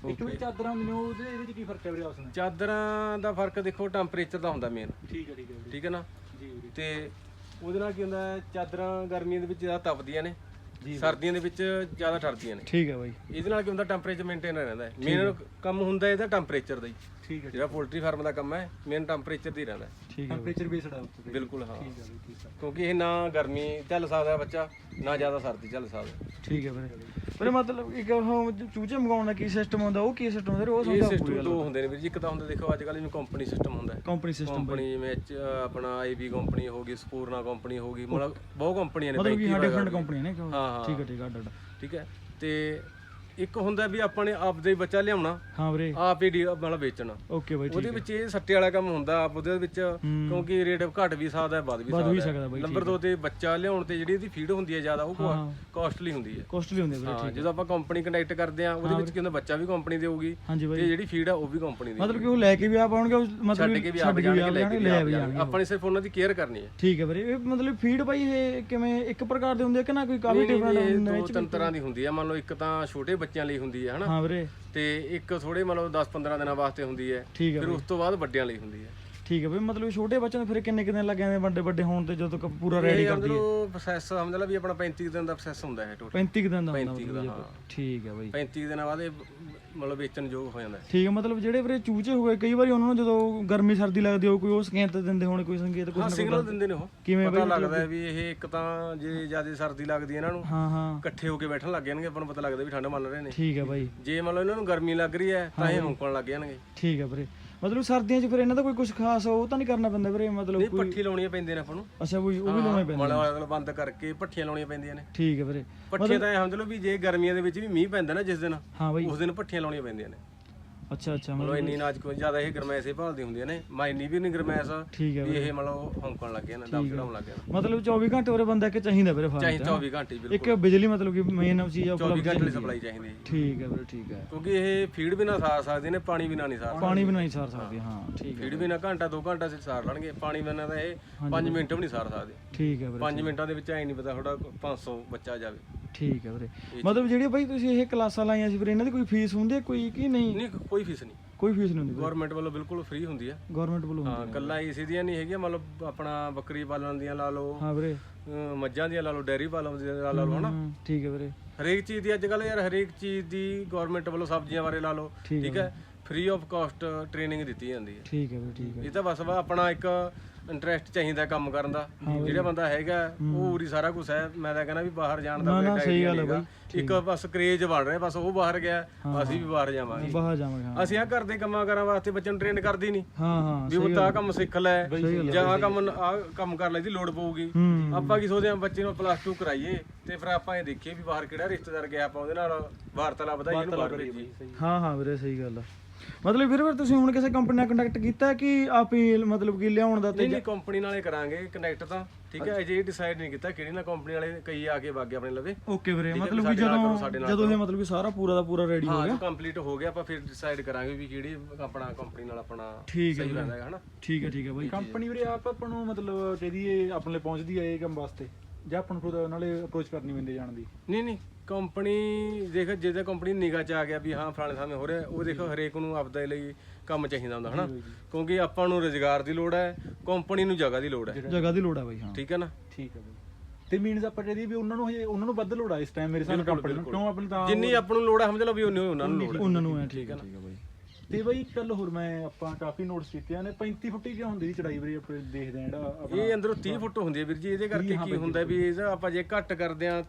ਇੱਕ ਵੀ ਚਾਦਰਾਂ ਮੈਨੂੰ ਉਹਦੇ ਇਹਦੇ ਵਿੱਚ ਕੀ ਫ਼ਰਕ ਹੈ ਵੀਰੇ ਉਸ ਨਾਲ? ਚਾਦਰਾਂ ਦਾ ਫ਼ਰਕ ਦੇਖੋ ਟੈਂਪਰੇਚਰ ਦਾ ਹੁੰਦਾ ਮੇਨ ਠੀਕ ਹੈ ਠੀਕ ਹੈ ਵੀਰੇ। ਠੀਕ ਹੈ ਨਾ? ਜੀ। ਤੇ ਉਹਦੇ ਨਾਲ ਕੀ ਹੁੰਦਾ ਹੈ, ਚਾਦਰਾਂ ਗਰਮੀਆਂ ਦੇ ਵਿੱਚ ਜ਼ਿਆਦਾ ਤਪਦੀਆਂ ਨੇ। ਸਰਦੀਆਂ ਦੇ ਵਿੱਚ ਜ਼ਿਆਦਾ ਠਰਦੀਆਂ ਨੇ। ਠੀਕ ਹੈ ਬਾਈ। ਇਹਦੇ ਨਾਲ ਕੀ ਹੁੰਦਾ ਟੈਂਪਰੇਚਰ ਮੇਨਟੇਨ ਰਹਿੰਦਾ ਹੈ। ਮੇਨ ਕੰਮ ਹੁੰਦਾ ਇਹਦਾ ਟੈਂਪਰੇਚਰ ਦਾ ਹੀ। ਠੀਕ ਹੈ ਜਿਹੜਾ ਪੋਲਟਰੀ ਫਾਰਮ ਦਾ ਕੰਮ ਹੈ ਮੇਨ ਟੈਂਪਰੇਚਰ ਤੇ ਹੀ ਰਹਿੰਦਾ ਹੈ। ਠੀਕ ਹੈ ਟੈਂਪਰੇਚਰ ਬੇਸਡ ਆ ਉੱਤੇ ਬਿਲਕੁਲ ਹਾਂ। ਠੀਕ ਹੈ ਵੀਰੇ ਠੀਕ ਹੈ। ਕਿਉਂਕਿ ਇਹ ਨਾ ਗਰਮੀ ਝੱਲ ਸਕਦਾ ਬੱਚਾ ਨਾ ਜ਼ਿਆਦਾ ਸਰਦੀ ਝੱਲ ਸਕਦਾ ਠੀਕ ਹੈ ਵੀਰੇ। ਵੀਰੇ ਮਤਲਬ ਇੱਕ ਉਹ ਚੂਚੇ ਮੰਗਾਉਣ ਦਾ ਕੀ ਸਿਸਟਮ ਹੁੰਦਾ ਉਹ ਕੀ ਸਿਸਟਮ ਹੁੰਦਾ ਉਹ ਇਹ ਸਿਸਟਮ ਦੋ ਹੁੰਦੇ ਨੇ ਵੀਰ ਜੀ ਇੱਕ ਤਾਂ ਹੁੰਦਾ ਦੇਖੋ ਅੱਜ ਕੱਲ੍ਹ ਜਿਵੇਂ ਕੰਪਨੀ ਸਿਸਟਮ ਹੁੰਦਾ ਹੈ। ਕੰਪਨੀ ਸਿਸਟਮ ਕੰਪਨੀ ਜਿਵੇਂ H, ਆਪਣਾ ਆਈਬੀ ਕੰਪਨੀ ਹੋ ਗਈ ਸਪੂਰਨਾ ਕੰਪਨੀ ਹੋ ਗਈ ਮਤਲਬ ਬਹੁਤ ਕੰਪਨੀਆਂ ਨੇ ਮਤਲਬ ਕਿ ਹਾਂ ਡਿਫਰੈਂਟ ਵਗੈਰਾ ਕੰਪਨੀ ਨੇ ਕਿ ਉਹ- ਹਾਂ ਹਾਂ। ਠੀਕ ਹੈ ਠੀਕ ਹੈ ਅੱਡ ਅੱਡ ਠੀਕ ਹੈ ਤੇ ਇੱਕ ਹੁੰਦਾ ਵੀ ਆਪਾਂ ਨੇ ਆਪਦੇ ਹੀ ਬੱਚਾ ਲਿਆਉਣਾ ਹਾਂ ਵੀਰੇ। ਆਪ ਹੀ ਮਤਲਬ ਵੇਚਣਾ। ਓਕੇ ਬਾਈ ਠੀਕ ਉਹਦੇ ਵਿੱਚ ਇਹ ਸੱਟੇ ਵਾਲਾ ਕੰਮ ਹੁੰਦਾ ਆਪ ਉਹਦੇ ਵਿੱਚ ਕਿਉਂਕਿ ਰੇਟ ਘਟ ਵੀ ਸਕਦਾ ਹੈ ਵੱਧ ਵੀ ਸਕਦਾ ਹੈ। ਨੰਬਰ 2 ਤੇ ਬੱਚਾ ਲਿਆਉਣ ਤੇ ਜਿਹੜੀ ਇਹਦੀ ਫੀਡ ਹੁੰਦੀ ਹੈ ਜ਼ਿਆਦਾ ਉਹ ਕਾਸਟਲੀ ਹੁੰਦੀ ਹੈ। ਕੋਸਟਲੀ ਹੁੰਦੇ ਵੀਰੇ ਹਾਂ ਜਦੋਂ ਆਪਾਂ ਕੰਪਨੀ ਕੰਟੈਕਟ ਕਰਦੇ ਆ ਉਹਦੇ ਵਿੱਚ ਕੀ ਹੁੰਦਾ ਬੱਚਾ ਵੀ ਕੰਪਨੀ ਦੇਊਗੀ ਤੇ ਜਿਹੜੀ ਫੀਡ ਆ ਉਹ ਵੀ ਕੰਪਨੀ ਦੀ ਮਤਲਬ ਕਿ ਉਹ ਲੈ ਕੇ ਵੀ ਆਪ ਆਉਣਗੇ ਉਹ ਮਤਲਬ ਛੱਡ ਕੇ ਵੀ ਆਪ ਜਾਣਗੇ ਲੈ ਕੇ ਵੀ ਜਾਣਗੇ। ਆਪਾਂ ਨੇ ਸਿਰਫ ਉਹਨਾਂ ਦੀ ਕੇਅਰ ਕਰਨੀ ਹੈ। ਠੀਕ ਹੈ ਵੀਰੇ ਇਹ ਮਤਲਬ ਫੀਡ ਬਾਈ ਇਹ ਕਿਵੇਂ ਇੱਕ ਪ੍ਰਕਾਰ ਦੇ ਹੁੰਦੇ ਆ ਕਿ ਨਾ ਕੋਈ ਕਾਫੀ ਡਿਫਰੈਂਟ ਹੁੰਦੇ ਦੋ ਤਿੰਨ ਤਰ੍ਹਾਂ ਦੀ ਹੁੰਦੀ ਹੈ। ਮੰਨ ਲਓ ਇੱਕ ਤਾਂ ਛੋਟੇ ਬੱਚਿਆਂ ਲਈ ਹੁੰਦੀ ਹੈ ਹਨਾ? ਹਾਂ ਵੀਰੇ। ਤੇ ਇੱਕ ਥੋੜੇ ਮੰਨ ਲਓ 10 15 ਦਿਨਾਂ ਵਾਸਤੇ ਹੁੰਦੀ ਹੈ। ਠੀਕ ਹੈ ਫਿਰ ਉਸ ਤੋਂ ਬਾਅਦ ਵੱਡਿਆਂ ਲਈ ਹੁੰਦੀ ਹੈ। ਠੀਕ ਹੈ ਬਈ ਮਤਲਬ ਛੋਟੇ ਬੱਚਿਆਂ ਦੇ ਫਿਰ ਕਿੰਨੇ ਕਿੰਨੇ ਲੱਗ ਜਾਂਦੇ ਵੱਡੇ ਵੱਡੇ ਹੋਣ ਤੇ ਜਦੋਂ ਤੱਕ ਪੂਰਾ ਰੈਡੀ ਇਹ ਕਰ ਦਈਏ ਅੰਦਰੋਂ ਪ੍ਰੋਸੈਸ ਸਮਝ ਲਾ ਵੀ ਆਪਣਾ 35 ਦਿਨ ਦਾ ਪ੍ਰੋਸੈਸ ਹੁੰਦਾ ਹੈ ਟੋਟਲ 35 ਕੁ ਦਿਨ ਦਾ ਹੁੰਦਾ 35 ਦਾ ਹਾਂ। ਠੀਕ ਹੈ ਬਾਈ। 35 ਦਿਨਾਂ ਬਾਅਦ ਇਹ ਮਤਲਬ ਵੇਚਣ ਯੋਗ ਹੋ ਜਾਂਦਾ। ਹੈ ਠੀਕ ਹੈ ਮਤਲਬ ਜਿਹੜੇ ਵੀਰੇ ਚੂਚੇ ਹੋਏ ਕਈ ਵਾਰੀ ਉਹਨਾਂ ਨੂੰ ਜਦੋਂ ਗਰਮੀ ਸਰਦੀ ਲੱਗਦੀ ਹੋ ਕੋਈ ਉਹ ਸੰਕੇਤ ਦਿੰਦੇ ਹੋਣ ਕੋਈ ਸੰਕੇਤ ਹਾਂ ਸਿਗਨਲ ਦਿੰਦੇ ਨੇ ਉਹ। ਕਿਵੇਂ ਪਤਾ ਲੱਗਦਾ ਹੈ ਵੀ ਇਹ ਇੱਕ ਤਾਂ ਜੇ ਜ਼ਿਆਦਾ ਸਰਦੀ ਲੱਗਦੀ ਹੈ ਇਹਨਾਂ ਨੂੰ ਹਾਂ ਹਾਂ। ਇਕੱਠੇ ਹੋ ਕੇ ਬੈਠਣ ਲੱਗ ਜਾਣਗੇ ਆਪਾਂ ਨੂੰ ਪਤਾ ਲੱਗਦਾ ਵੀ ਠੰਡ ਮੰਨ ਰਹੇ ਨੇ। ਠੀਕ ਹੈ ਬਾਈ। ਜੇ ਮੰਨ ਲਓ ਇਹਨਾਂ ਨੂੰ ਗਰਮੀ ਲੱਗ ਰਹੀ ਹੈ ਤਾਂ ਇਹ ਹੌਂਕਣ ਲੱਗ ਜਾਣਗੇ। ਠੀਕ ਹੈ ਵੀਰੇ। ਮਤਲਬ ਸਰਦੀਆਂ 'ਚ ਫਿਰ ਇਹਨਾਂ ਦਾ ਕੋਈ ਕੁਝ ਖਾਸ ਉਹ ਤਾਂ ਨਹੀਂ ਕਰਨਾ ਪੈਂਦਾ ਵੀਰੇ ਮਤਲਬ ਨਹੀਂ ਪੱਠੀ ਲਾਉਣੀਆਂ ਪੈਂਦੀਆਂ ਨੇ ਆਪਾਂ ਨੂੰ। ਅੱਛਾ ਕੋਈ ਉਹ ਵੀ ਲਾਉਣੇ ਪੈਂਦੇ ਮਤਲਬ ਅਗਲ ਬੰਦ ਕਰਕੇ ਪੱਠੀਆਂ ਲਾਉਣੀਆਂ ਪੈਂਦੀਆਂ ਨੇ। ਠੀਕ ਹੈ ਵੀਰੇ। ਪੱਠੀਆਂ ਤਾਂ ਇਹ ਸਮਝ ਲਓ ਵੀ ਜੇ ਗਰਮੀਆਂ ਦੇ ਵਿੱਚ ਵੀ ਮੀਂਹ ਪੈਂਦਾ ਨਾ ਜਿਸ ਦਿਨ ਹਾਂ ਬਾਈ। ਉਸ ਦਿਨ ਪੱਠੀਆਂ ਲਾਉਣੀਆਂ ਪੈਂਦੀਆਂ ਨੇ। ਅੱਛਾ ਅੱਛਾ ਮਤਲਬ ਇੰਨੀ ਨਾਚ ਕੋਈ ਜ਼ਿਆਦਾ ਇਹ ਗਰਮੈਸ਼ ਭਾਲਦੀ ਹੁੰਦੀਆਂ ਨੇ। ਮਾਇਨੀ ਵੀ ਨਹੀਂ ਗਰਮੈਸ਼ ਠੀਕ ਹੈ ਵੀ ਇਹ ਮਤਲਬ ਹੌਂਕਣ ਲੱਗ ਗਿਆ ਨਾ ਦਮ ਚੜਾਉਣ ਲੱਗ ਗਿਆ। ਮਤਲਬ 24 ਘੰਟੇ ਉਰੇ ਬੰਦਾ ਇੱਕ ਚਾਹੀਦਾ ਵੀਰੇ ਫਾਰਮ ਚਾਹੇ 24 ਘੰਟੇ ਬਿਲਕੁਲ ਇੱਕ ਬਿਜਲੀ ਮਤਲਬ ਕਿ ਮੇਨ ਚੀਜ਼ 24 ਉਪਲਬਧ ਘੰਟੇ ਦੀ ਸਪਲਾਈ ਚਾਹੀਦੀ ਹੈ। ਠੀਕ ਹੈ ਵੀਰੇ ਠੀਕ ਹੈ। ਕਿਉਂਕਿ ਇਹ ਫੀਡ ਵੀ ਨਾ ਸਾਰ ਸਕਦੇ ਨੇ ਪਾਣੀ ਵੀ ਨਾ ਨਹੀਂ ਸਾਰ ਪਾਣੀ ਵੀ ਨਹੀਂ ਸਾਰ ਸਕਦੇ ਹਾਂ ਠੀਕ ਹੈ ਫੀਡ ਵੀ ਨਾ ਘੰਟਾ 2 ਘੰਟਾ ਸੇ ਸਾਰ ਲੈਣਗੇ ਪਾਣੀ ਬਿਨਾਂ ਤਾਂ ਇਹ 5 ਮਿੰਟ ਵੀ ਨਹੀਂ ਸਾਰ ਸਕਦੇ। ਠੀਕ ਹੈ ਵੀਰੇ 5 ਮਿੰਟਾਂ ਦੇ ਵਿੱਚ ਐ ਨਹੀਂ ਪਤਾ ਤੁਹਾਡਾ 500 ਬੱਚਾ ਜਾਵੇ। ਠੀਕ ਹੈ ਵੀਰੇ। ਮਤਲਬ ਜਿਹੜੀ ਬਾਈ ਤੁਸੀਂ ਇਹ ਕਲਾਸਾਂ ਲਾਈਆਂ ਸੀ ਵੀਰੇ ਇਹਨਾਂ ਦੀ ਕੋਈ ਫੀਸ ਹੁੰਦੀ ਹੈ ਕੋਈ ਕਿ ਨਹੀਂ? ਨਹੀਂ ਕੋਈ ਫੀਸ ਨਹੀਂ। ਕੋਈ ਫੀਸ ਨਹੀਂ ਹੁੰਦੀ ਗਵਰਨਮੈਂਟ ਵੱਲੋਂ ਬਿਲਕੁਲ ਫ੍ਰੀ ਹੁੰਦੀ ਹੈ ਗਵਰਨਮੈਂਟ ਵੱਲੋਂ ਹਾਂ ਕੱਲਾ ਇਸੇ ਦੀਆਂ ਨਹੀਂ ਹੈਗੀਆਂ ਮਤਲਬ ਆਪਣਾ ਬੱਕਰੀ ਪਾਲਣ ਦੀਆਂ ਲਾ ਲਓ ਹਾਂ ਵੀਰੇ। ਮੱਝਾਂ ਦੀਆਂ ਲਾ ਲਓ ਡੈਰੀ ਪਾਲਣ ਦੀਆਂ ਲਾ ਲਓ ਹਨਾ? ਠੀਕ ਹੈ ਵੀਰੇ। ਹਰੇਕ ਚੀਜ਼ ਦੀ ਅੱਜ ਕੱਲ ਯਾਰ ਹਰੇਕ ਚੀਜ਼ ਦੀ ਗਵਰਨਮੈਂਟ ਵੱਲੋਂ ਸਬਜ਼ੀਆਂ ਬਾਰੇ ਲਾ ਲਓ ਠੀਕ ਹੈ ਫ੍ਰੀ ਆਫ ਕਾਸਟ ਟ੍ਰੇਨਿੰਗ ਦਿੱਤੀ ਜਾਂਦੀ ਹੈ। ਠੀਕ ਹੈ ਵੀਰੇ ਠੀਕ ਹੈ। ਇਹ ਤਾਂ ਬਸ ਆਪਣਾ ਇੱਕ ਇੰਟਰਸਟ ਚਾਹੀਦਾ ਕੰਮ ਕਰਨ ਦਾ। ਜਿਹੜਾ ਬੰਦਾ ਹੈਗਾ ਉਹ ਉਰੀ ਸਾਰਾ ਕੁਝ ਹੈ। ਮੈਂ ਤਾਂ ਕਹਿੰਦਾ ਵੀ ਬਾਹਰ ਜਾਣ ਦਾ ਕੋਈ ਸਹੀ idea ਗੱਲ ਹੈ। ਇੱਕ ਬਸ ਕਰੇਜ ਬਣ ਰਿਹਾ ਬਸ ਉਹ ਬਾਹਰ ਗਿਆ ਅਸੀਂ ਵੀ ਬਾਹਰ ਜਾਵਾਂਗੇ। ਬਾਹਰ ਜਾਵਾਂਗੇ ਹਾਂ। ਅਸੀਂ ਆ ਘਰ ਦੇ ਕੰਮਾਂ ਕਰਾਂ ਵਾਸਤੇ ਬੱਚੇ ਨੂੰ ਟ੍ਰੇਨ ਕਰਦੀ ਨਹੀਂ ਹਾਂ ਹਾਂ ਵੀ ਉਹ ਤਾਂ ਆਹ ਕੰਮ ਸਿੱਖ ਲੈ ਜਾਂ ਆਹ ਕੰਮ ਆ ਕੰਮ ਕਰ ਲੈ ਦੀ ਲੋੜ ਪਊਗੀ। ਹੂੰ। ਆਪਾਂ ਕੀ ਸੋਚਦੇ ਆ ਬੱਚੇ ਨੂੰ ਪਲੱਸ 2 ਕਰਾਈਏ ਤੇ ਫਿਰ ਆਪਾਂ ਇਹ ਦੇਖੀਏ ਵੀ ਬਾਹਰ ਕਿਹੜਾ ਰਿਸ਼ਤੇਦਾਰ ਗਿਆ ਆਪਾਂ ਉਹਦੇ ਨਾਲ ਵਾਰਤਾਲਾਪ ਵਧਾਈਏ ਇਹਨੂੰ ਬਾਹਰ ਭੇਜੀਏ ਹਾਂ ਹਾਂ ਵੀਰੇ ਸਹੀ ਗੱਲ ਆ। ਮਤਲਬ ਵੀਰੇ ਫਿਰ ਤੁਸੀਂ ਹੁਣ ਕਿਸੇ ਕੰਪਨੀ ਨਾਲ ਕੰਟੈਕਟ ਕੀਤਾ ਕਿ ਆਪ ਹੀ ਮਤਲਬ ਕਿ ਲਿਆਉਣ ਦਾ ਤੇ ਨਹੀਂ ਕੰਪਨੀ ਨਾਲੇ ਕਰਾਂਗੇ ਕਨੈਕਟ ਤਾਂ ਠੀਕ ਹੈ ਅਜੇ ਡਿਸਾਈਡ ਨਹੀਂ ਕੀਤਾ ਕਿਹੜੀ ਨਾਲ ਕੰਪਨੀ ਵਾਲੇ ਕਈ ਆ ਕੇ ਵਗ ਗਏ ਆਪਣੇ ਲਵੇ। ਓਕੇ ਵੀਰੇ ਹੈ, ਮਤਲਬ ਕਿ ਸਾਡੇ ਨਾਲ ਕਰੋ, ਜਦੋਂ ਨਾਲ ਜਦੋਂ ਇਹ ਮਤਲਬ ਕਿ ਸਾਰਾ ਪੂਰਾ ਦਾ ਪੂਰਾ ਰੈਡੀ ਹੋ ਹਾਂ ਗਿਆ। ਕੰਪਲੀਟ ਹੋ ਗਿਆ ਆਪਾਂ ਫਿਰ ਡਿਸਾਈਡ ਕਰਾਂਗੇ ਵੀ ਕਿਹੜੀ ਆਪਣਾ ਕੰਪਨੀ ਨਾਲ ਆਪਣਾ ਠੀਕ ਹੈ ਸਹੀ ਰਹਿੰਦਾ ਹੈ ਹਨਾ। ਠੀਕ ਹੈ ਠੀਕ ਹੈ ਬਾਈ। ਕੰਪਨੀ ਵੀਰੇ ਆਪ ਆਪਾਂ ਨੂੰ ਮਤਲਬ ਕਹਦੀਏ ਆਪਣੇ ਲਈ ਪਹੁੰਚਦੀ ਹੈ ਇਹ ਕੰਮ ਵਾਸਤੇ ਜਾਂ ਆਪਾਂ ਨੂੰ ਖੁਦ ਨਾਲੇ ਅਪਰੋਚ ਕਰਨੀ ਪੈਂਦੀ ਜਾਣ ਦੀ? ਨਹੀਂ ਨਹੀਂ ਕੰਪਨੀ ਦੇਖ ਜਿਹਦੇ ਕੰਪਨੀ ਨਿਗਾਹ ਚ ਆ ਗਿਆ ਵੀ ਹਾਂ ਫਲਾਣੇ ਥਾਵੇਂ ਹੋ ਰਿਹਾ ਉਹ ਦੇਖੋ ਹਰੇਕ ਨੂੰ ਆਪਦੇ ਲਈ ਕੰਮ ਚਾਹੀਦਾ ਹੁੰਦਾ ਹਨਾ? ਕਿਉਂਕਿ ਆਪਾਂ ਨੂੰ ਰੋਜ਼ਗਾਰ ਦੀ ਲੋੜ ਹੈ ਕੰਪਨੀ ਨੂੰ ਜਗ੍ਹਾ ਦੀ ਲੋੜ ਹੈ। ਜਗ੍ਹਾ ਦੀ ਲੋੜ ਆ ਬਾਈ ਹਾਂ। ਠੀਕ ਹੈ ਨਾ? ਠੀਕ ਹੈ ਬਈ। ਤੇ ਮੀਨਸ ਆਪਾਂ ਕਹਦੀਏ ਵੀ ਉਹਨਾਂ ਨੂੰ ਹਜੇ ਉਹਨਾਂ ਨੂੰ ਵੱਧ ਲੋੜ ਆ ਇਸ ਟਾਈਮ ਮੇਰੇ ਸਾਹਮਣੇ ਕੰਪਨੀ ਨੂੰ ਕਿਉਂ ਆਪਣੀ ਤਾਂ ਜਿੰਨੀ ਆਪਾਂ ਨੂੰ ਲੋੜ ਹੈ ਸਮਝ ਲਓ ਵੀ ਉਨੀ ਉਹਨਾਂ ਨੂੰ ਲੋੜ ਹੈ। ਉਹਨਾਂ ਨੂੰ ਹੈ ਠੀਕ ਹੈ ਬਾਈ। ਤੇ ਬਈ ਇੱਕ ਗੱਲ ਹੋਰ ਮੈਂ ਆਪਾਂ ਕਾਫੀ ਨੋਟਸ ਕੀਤੀਆਂ ਨੇ 35 ਫੁੱਟੀ ਕਿਉਂ ਹੁੰਦੀ ਸੀ ਚੜਾਈ ਵੀਰੇ ਆਪਣੇ ਦੇਖਦੇ ਆ ਜਿਹੜਾ ਇਹ ਅੰਦਰੋਂ 30 ਫੁੱਟ ਹੁੰਦੀ ਹੈ ਵੀਰ ਜੀ ਇਹਦੇ ਕਰਕੇ ਕੀ ਹੁੰਦਾ ਵੀ ਇਹਦਾ ਆਪਾਂ ਜੇ ਘੱਟ ਕਰਦੇ ਆ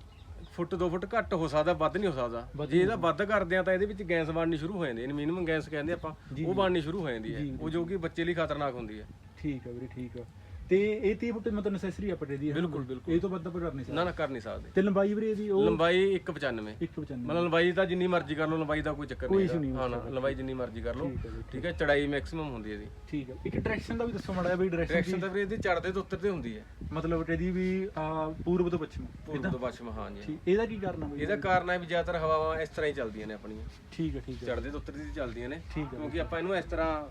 ਫੁੱਟ 2 ਫੁੱਟ ਘੱਟ ਹੋ ਸਕਦਾ ਵੱਧ ਨਹੀਂ ਹੋ ਸਕਦਾ। ਜੇ ਇਹਦਾ ਵੱਧ ਕਰਦੇ ਆ ਤਾਂ ਇਹਦੇ ਵਿੱਚ ਗੈਸ ਬਣਨੀ ਸ਼ੁਰੂ ਹੋ ਜਾਂਦੀ ਹੈ ਮਿਨੀਮਮ ਗੈਸ ਕਹਿੰਦੇ ਆਪਾਂ ਉਹ ਬਣਨੀ ਸ਼ੁਰੂ ਹੋ ਜਾਂਦੀ ਹੈ। ਉਹ ਜੋ ਕਿ ਬੱਚੇ ਲਈ ਖਤਰਨਾਕ ਹੁੰਦੀ ਹੈ। ਠੀਕ ਹੈ ਵੀਰੇ ਠੀਕ ਆ ਤੇ ਇਹ 30 ਫੁੱਟ ਮਤਲਬ ਨੈਸੈਸਰੀ ਆ ਪੱਟੇ ਦੀ ਬਿਲਕੁਲ ਬਿਲਕੁਲ। ਇਹ ਤੋਂ ਵੱਧ ਕਰ ਨਹੀਂ ਸਕਦੇ। ਨਾ ਨਾ ਕਰ ਨਹੀਂ ਸਕਦੇ। ਤੇ ਲੰਬਾਈ ਵੀਰੇ ਇਹਦੀ ਉਹ ਲੰਬਾਈ 195 195 ਮਤਲਬ ਲੰਬਾਈ ਤਾਂ ਜਿੰਨੀ ਮਰਜ਼ੀ ਕਰ ਲਓ ਲੰਬਾਈ ਦਾ ਕੋਈ ਚੱਕਰ ਨਹੀਂ। ਹਾਂ ਨਾ ਲੰਬਾਈ ਜਿੰਨੀ ਮਰਜ਼ੀ ਕਰ ਲਓ। ਠੀਕ ਹੈ ਹੈ। ਚੜਾਈ ਮੈਕਸਿਮਮ ਹੁੰਦੀ ਹੈ ਇਹਦੀ। ਠੀਕ ਹੈ। ਇੱਕ ਡਾਇਰੈਕਸ਼ਨ ਦਾ ਵੀ ਦੱਸੋ ਮਾੜਾ ਬਈ ਡਾਇਰੈਕਸ਼ਨ ਡਾਇਰੈਕਸ਼ਨ ਤਾਂ ਵੀਰੇ ਇਹਦੀ ਚੜਦੇ ਤੋਂ ਉੱਤਰ ਤੇ ਹੁੰਦੀ ਹੈ। ਮਤਲਬ ਇਹਦੀ ਵੀ ਆ, ਪੂਰਬ ਤੋਂ ਪੱਛਮ। ਪੂਰਬ ਤੋਂ ਪੱਛਮ ਹਾਂ ਜੀ। ਇਹਦਾ ਕੀ ਕਾਰਨ ਬਈ? ਇਹਦਾ ਕਾਰਨ ਹੈ ਵੀ ਜ਼ਿਆਦਾਤਰ ਹਵਾਵਾਂ ਇਸ ਤਰ੍ਹਾਂ ਹੀ ਚੱਲਦੀਆਂ ਨੇ ਆਪਣੀਆਂ। ਠੀਕ ਹੈ ਠੀਕ ਹੈ। ਚੜਦੇ ਤੋਂ ਉੱਤਰ ਦੀ ਚੱਲਦੀਆਂ ਨੇ। ਹੈ ਕਿਉਂਕਿ ਆਪਾਂ ਇਹਨੂੰ ਇਸ ਤਰ੍ਹਾਂ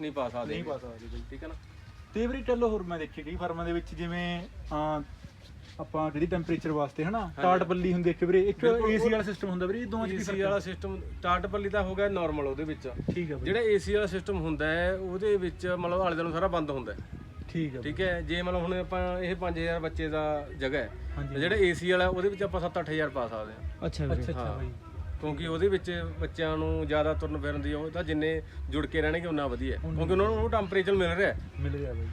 ਨਹੀਂ ਪਾ ਸਕਦੇ। ਨਹੀਂ ਪਾ ਸਕਦੇ ਠੀਕ ਹੈ ਨਾ? ਤੇ ਵੀਰੇ ਚਲੋ ਹੋਰ ਮੈਂ ਦੇਖੀ ਕਈ ਫਾਰਮਾਂ ਦੇ ਵਿੱਚ ਜਿਵੇਂ ਆ ਆਪਾਂ ਜਿਹੜੀ ਟੈਂਪਰੇਚਰ ਵਾਸਤੇ ਹਨਾ ਟਾਟ ਬੱਲੀ ਹੁੰਦੀ ਇੱਕ ਵੀਰੇ ਇੱਕ ਏਸੀ ਵਾਲਾ ਸਿਸਟਮ ਹੁੰਦਾ ਵੀਰੇ ਇਹ ਦੋਵਾਂ ਚ ਕੀ ਏਸੀ ਵਾਲਾ ਸਿਸਟਮ ਸਟਾਰਟ ਪੱਲੀ ਤਾਂ ਹੋ ਗਿਆ ਨਾਰਮਲ ਉਹਦੇ ਵਿੱਚ। ਠੀਕ ਹੈ ਜਿਹੜਾ ਏਸੀ ਵਾਲਾ ਸਿਸਟਮ ਹੁੰਦਾ ਹੈ ਉਹਦੇ ਵਿੱਚ ਮਤਲਬ ਆਲੇ ਦੁਆਲੇ ਸਾਰਾ ਬੰਦ ਹੁੰਦਾ ਹੈ। ਠੀਕ ਹੈ ਬਈ, ਠੀਕ ਹੈ ਜੇ ਮਤਲਬ ਹੁਣ ਆਪਾਂ ਇਹ 5000 ਬੱਚੇ ਦਾ ਜਗ੍ਹਾ ਹੈ ਹਾਂਜੀ। ਤੇ ਜਿਹੜਾ ਏਸੀ ਵਾਲਾ ਉਹਦੇ ਵਿੱਚ ਆਪਾਂ 7-8000 ਪਾ ਸਕਦੇ ਹਾਂ। ਅੱਛਾ ਵੀਰੇ। ਅੱਛਾ ਅੱਛਾ ਹਾਂ। ਬਈ। ਕਿਉਂਕਿ ਉਹਦੇ ਵਿੱਚ ਬੱਚਿਆਂ ਨੂੰ ਜ਼ਿਆਦਾ ਤੁਰਨ ਫਿਰਨ ਦੀ ਉਹ ਤਾਂ ਜਿੰਨੇ ਜੁੜ ਕੇ ਰਹਿਣਗੇ ਉਨਾ ਵਧੀਆ। ਕਿਉਂਕਿ ਉਹਨਾਂ ਨੂੰ ਉਹ ਟੈਂਪਰੇਚਰ ਮਿਲ ਰਿਹਾ। ਮਿਲ ਰਿਹਾ ਬਈ।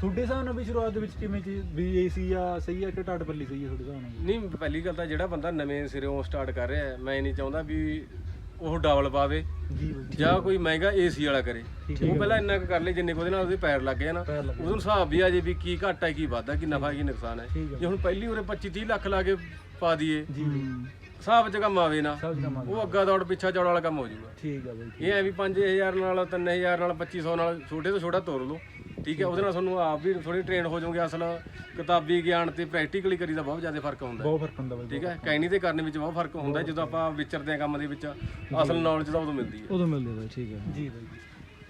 ਤੁਹਾਡੇ ਹਿਸਾਬ ਨਾਲ ਵੀ ਸ਼ੁਰੂਆਤ ਦੇ ਵਿੱਚ ਕਿਵੇਂ ਚੀਜ਼ ਵੀ ਏਸੀ ਆ ਸਹੀ ਆ ਕਿ ਟਾਟ ਬੱਲੀ ਸਹੀ ਆ ਤੁਹਾਡੇ ਹਿਸਾਬ ਨਾਲ? ਨਹੀਂ ਪਹਿਲੀ ਗੱਲ ਤਾਂ ਜਿਹੜਾ ਬੰਦਾ ਨਵੇਂ ਸਿਰੋਂ ਸਟਾਰਟ ਕਰ ਰਿਹਾ ਮੈਂ ਨਹੀਂ ਚਾਹੁੰਦਾ ਵੀ ਉਹ ਡਬਲ ਪਾਵੇ ਜੀ ਕੋਈ ਮਹਿੰਗਾ ਏਸੀ ਵਾਲਾ ਕਰੇ। ਉਹ ਪਹਿਲਾਂ ਇੰਨਾ ਕੁ ਕਰ ਲੈ ਜਿੰਨੇ ਕੁ ਉਹਦੇ ਨਾਲ ਉਹਦੇ ਪੈਰ ਲੱਗ ਗਏ ਨਾ ਉਹਨੂੰ ਹਿਸਾਬ ਵੀ ਆ ਜੇ ਵੀ ਕੀ ਘਾਟਾ ਹੈ ਕੀ ਵਾਧਾ ਕੀ ਨਫਾ ਕੀ ਨੁਕਸਾਨ ਹੈ। ਜੇ ਹੁਣ ਪਹਿਲੀ ਉਰੇ 25 30 ਲੱਖ ਲਾ ਕੇ ਪਾ ਦਈਏ ਜੀ ਬਈ ਹਿਸਾਬ 'ਚ ਕੰਮ ਆਵੇ ਨਾ ਸਭ ਉਹ ਅੱਗਾ ਦੌੜ ਪਿੱਛਾ ਚੌੜ ਵਾਲਾ ਕੰਮ ਹੋ ਜਾਊਗਾ। ਠੀਕ ਆ ਬਈ ਇਹ ਐ ਵੀ 5000 ਨਾਲ 3000 ਨਾਲ 2500 ਨਾਲ ਛੋਟੇ ਤੋਂ ਛੋਟਾ ਤੋਰ ਲਓ। ਠੀਕ ਹੈ ਉਹਦੇ ਨਾਲ ਤੁਹਾਨੂੰ ਆਪ ਵੀ ਥੋੜੀ ਟ੍ਰੇਨ ਹੋ ਜਾਓਗੇ ਅਸਲ। ਕਿਤਾਬੀ ਗਿਆਨ ਤੇ ਪ੍ਰੈਕਟੀਕਲੀ ਕਰੀ ਦਾ ਬਹੁਤ ਜ਼ਿਆਦਾ ਫ਼ਰਕ ਹੁੰਦਾ। ਹੈ। ਬਹੁਤ ਫ਼ਰਕ ਹੁੰਦਾ ਬਈ ਠੀਕ ਹੈ ਕਹਿਣੀ ਤੇ ਕਰਨੇ ਵਿੱਚ ਬਹੁਤ ਫ਼ਰਕ ਹੁੰਦਾ ਹੈ। ਜਦੋਂ ਆਪਾਂ ਵਿਚਰਦੇ ਆ ਕੰਮ ਦੇ ਵਿੱਚ ਅਸਲ ਨੌਲੇਜ ਤਾਂ ਉਦੋਂ ਮਿਲਦੀ ਹੈ। ਉਦੋਂ ਮਿਲਦੇ ਬਾਈ ਠੀਕ ਹੈ। ਜੀ ਬਾਈ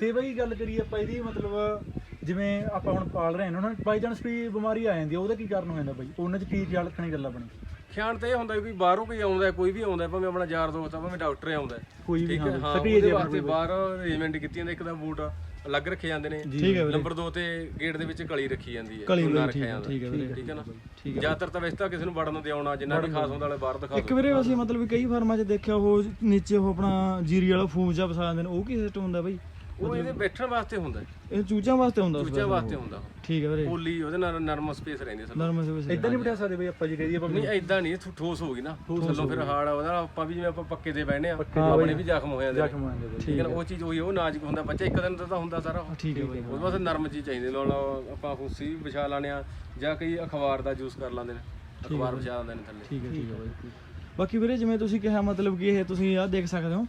ਤੇ ਬਈ ਗੱਲ ਕਰੀਏ ਆਪਾਂ ਇਹਦੀ ਮਤਲਬ ਜਿਵੇਂ ਆਪਾਂ ਹੁਣ ਪਾਲ ਰਹੇ ਹਾਂ ਨਾ ਬਾਈ ਚਾਂਸ ਕੋਈ ਬਿਮਾਰੀ ਆ ਜਾਂਦੀ ਆ ਉਹਦਾ ਕੀ ਕਾਰਨ ਹੋ ਜਾਂਦਾ ਬਾਈ? ਉਹਨਾਂ 'ਚ ਕੀ ਖਿਆਲ ਰੱਖਣੀ ਗੱਲ ਆਪਣੀ? ਖਿਆਲ ਤਾਂ ਇਹ ਹੁੰਦਾ ਵੀ ਬਾਹਰੋਂ ਕੋਈ ਆਉਂਦਾ ਕੋਈ ਵੀ ਆਉਂਦਾ ਭਾਵੇਂ ਆਪਣਾ ਯਾਰ ਦੋਸਤ ਆ ਭਾਵੇਂ ਡਾਕਟਰ ਆਉਂਦਾ। ਕੋਈ ਵੀ ਹੈ? ਸਟੇਜ ਉਹਦੇ ਵਾਸਤੇ ਬਾਹਰ ਅਰੇਂਜਮੈਂਟ ਕੀਤੀ ਜਾਂਦੀ ਇੱਕ ਤਾਂ ਬੂਟ ਅਲੱਗ ਰੱਖੇ ਜਾਂਦੇ ਨੇ ਨੰਬਰ 2 ਤੇ ਗੇਟ ਦੇ ਵਿੱਚ ਕਲੀ ਰੱਖੀ ਜਾਂਦੀ ਹੈ ਠੀਕ ਰੱਖਿਆ ਜਾਂਦਾ ਠੀਕ ਹੈ ਵੀਰੇ। ਠੀਕ ਹੈ ਨਾ? ਠੀਕ ਹੈ। ਜ਼ਿਆਦਾਤਰ ਤਾਂ ਵੈਸੇ ਤਾਂ ਕਿਸੇ ਨੂੰ ਵੜਨ ਨੂੰ ਦੇਉਣਾ ਜਿੰਨਾ ਵੀ ਖਾਸ ਹੁੰਦਾ ਵਾਲੇ ਬਾਹਰ ਦਿਖਾ ਇੱਕ ਵੀਰੇ ਅਸੀਂ ਮਤਲਬ ਕਈ ਫਾਰਮਾਂ 'ਚ ਦੇਖਿਆ ਉਹ ਨੀਚੇ ਉਹ ਆਪਣਾ ਜੀਰੀ ਵਾਲਾ ਫੂਸ ਜਿਹਾ ਵਸਾ ਦਿੰਦੇ ਨੇ ਉਹ ਕੀ ਸਿਸਟਮ ਹੁੰਦਾ ਬਾਈ? ਉਹ ਇਹਦੇ ਬੈਠਣ ਵਾਸਤੇ ਹੁੰਦਾ ਹੈ ਇਹ ਚੂਚਿਆਂ ਵਾਸਤੇ ਹੁੰਦਾ ਚੂਚਿਆਂ ਵਾਸਤੇ ਹੁੰਦਾ। ਠੀਕ ਹੈ ਵੀਰੇ। ਪੋਲੀ ਉਹਦੇ ਨਾਲ ਨਰਮ ਸਪੇਸ ਰਹਿੰਦੀ ਹੈ ਨਰਮ ਸੇ ਵਸੇ ਇਦਾਂ ਨਹੀਂ ਬਿਠਾ ਸਕਦੇ ਬਈ ਆਪਾਂ ਜੀ ਕਹਦੀਏ ਆਪਾਂ ਨਹੀਂ ਐਦਾਂ ਨਹੀਂ ਠੋਸ ਹੋ ਗਈ ਨਾ। ਥੱਲੋਂ ਫਿਰ ਹਾਰਡ ਉਹਦਾ ਆਪਾਂ ਵੀ ਜਿਵੇਂ ਆਪਾਂ ਪੱਕੇ ਦੇ ਬਹਿਨੇ ਆ ਆਪਣੇ ਵੀ ਜ਼ਖਮ ਹੋ ਜਾਂਦੇ ਨੇ। ਜ਼ਖਮ ਆਉਂਦੇ ਬਈ ਠੀਕ ਹੈ ਉਹ ਚੀਜ਼ ਉਹੀ ਉਹ ਨਾਜ਼ੁਕ ਹੁੰਦਾ ਬੱਚਾ ਇੱਕ ਦਿਨ ਦਾ ਤਾਂ ਹੁੰਦਾ ਸਾਰਾ। ਠੀਕ ਹੈ ਬਾਈ। ਉਹਦੇ ਵਾਸਤੇ ਨਰਮ ਚੀਜ਼ ਚਾਹੀਦੀ ਨਾਲ ਆਪਾਂ ਹੁੱਸੀ ਵੀ ਵਿਛਾ ਲਾਣੇ ਆ ਜਾਂ ਕਈ ਅਖਬਾਰ ਦਾ ਯੂਜ਼ ਕਰ ਲੈਂਦੇ ਨੇ। ਅਖਬਾਰ ਵਿਛਾ ਦਿੰਦੇ ਨੇ ਥੱਲੇ। ਠੀਕ ਹੈ ਠੀਕ ਹੈ ਬਾਈ। ਬਾਕੀ ਵੀਰੇ ਜਿਵੇਂ ਤੁਸੀਂ ਕਿਹਾ ਮਤਲਬ ਕਿ ਇਹ ਤੁਸੀਂ ਆਹ ਦੇਖ ਸਕਦੇ ਹੋ।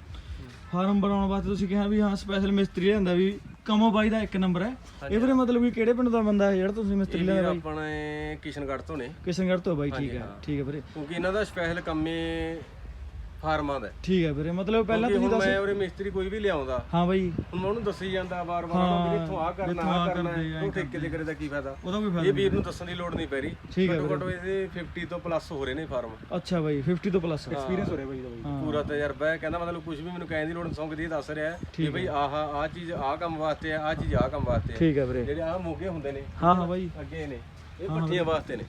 ਫਾਰਮ ਬਣਾਉਣ ਵਾਸਤੇ ਤੁਸੀਂ ਕਿਹਾ ਵੀ ਹਾਂ ਸਪੈਸ਼ਲ ਮਿਸਤਰੀ ਲਿਆਂਦਾ ਵੀ ਕਮੋ ਬਾਈ ਦਾ ਇੱਕ ਨੰਬਰ ਹੈ। ਇਹ ਵੀਰੇ ਮਤਲਬ ਕਿ ਕਿਹੜੇ ਪਿੰਡ ਦਾ ਬੰਦਾ ਹੈ ਜਿਹੜਾ ਤੁਸੀਂ ਮਿਸਤਰੀ ਲਿਆਂਦਾ? ਬਾਈ ਆਪਣੇ ਕਿਸ਼ਨਗੜ੍ਹ ਤੋਂ ਨੇ। ਕਿਸ਼ਨਗੜ੍ਹ ਤੋਂ ਬਾਈ ਠੀਕ ਹੈ ਠੀਕ ਹੈ ਵੀਰੇ। ਕਿਉਂਕਿ ਇਹਨਾਂ ਦਾ ਸਪੈਸ਼ਲ ਕੰਮ ਫਾਰਮਾਂ ਦਾ। ਠੀਕ ਹੈ ਵੀਰੇ ਮਤਲਬ ਪਹਿਲਾਂ ਤੁਸੀਂ ਦੱਸ ਮੈਂ ਉਰੇ ਮਿਸਤਰੀ ਕੋਈ ਵੀ ਲਿਆਉਂਦਾ। ਹਾਂ ਬਾਈ। ਹੁਣ ਮੈਂ ਉਹਨੂੰ ਦੱਸੀ ਜਾਂਦਾ ਵਾਰ-ਵਾਰ ਵੀ ਇੱਥੋਂ ਆ ਕਰਨਾ ਆ ਕਰਨਾ ਹੈ। ਉਹ ਠੇਕੇ ਦੇ ਕਰੇ ਦਾ ਕੀ ਫਾਇਦਾ? ਉਹਦਾ ਕੋਈ ਇਹ ਵੀਰ ਨੂੰ ਦੱਸਣ ਦੀ ਲੋੜ ਨਹੀਂ ਪੈ ਰਹੀ ਠੀਕ ਹੈ ਘੱਟੋ ਇਹਦੇ 50 ਤੋਂ ਪਲੱਸ ਹੋ ਰਹੇ ਨੇ ਫਾਰਮ। ਅੱਛਾ ਬਾਈ 50 ਤੋਂ ਪਲੱਸ ਐਕਸਪੀਰੀਅੰਸ ਹੋ ਰਿਹਾ ਬਾਈ ਦਾ ਬਾਈ। ਪੂਰਾ ਤਜਰਬਾ ਹੈ। ਕਹਿੰਦਾ ਮਤਲਬ ਕੁਝ ਵੀ ਮੈਨੂੰ ਕਹਿਣ ਦੀ ਲੋੜ ਨਹੀਂ ਸੌਂਕ ਦੀ ਦੱਸ ਰਿਹਾ ਕਿ ਬਈ ਆਹ ਆਹ ਚੀਜ਼ ਆਹ ਕੰਮ ਵਾਸਤੇ ਹੈ ਆਹ ਚੀਜ਼ ਆਹ ਕੰਮ ਵਾਸਤੇ ਠੀਕ ਹੈ ਵੀਰੇ। ਜਿਹੜੇ ਆਹ ਮੋਗੇ ਹੁੰਦੇ ਨੇ ਹਾਂ ਹਾਂ ਬਾਈ। ਅੱਗੇ ਨੇ। ਇਹ ਪੱਠੀਆਂ ਵਾਸਤੇ ਨੇ।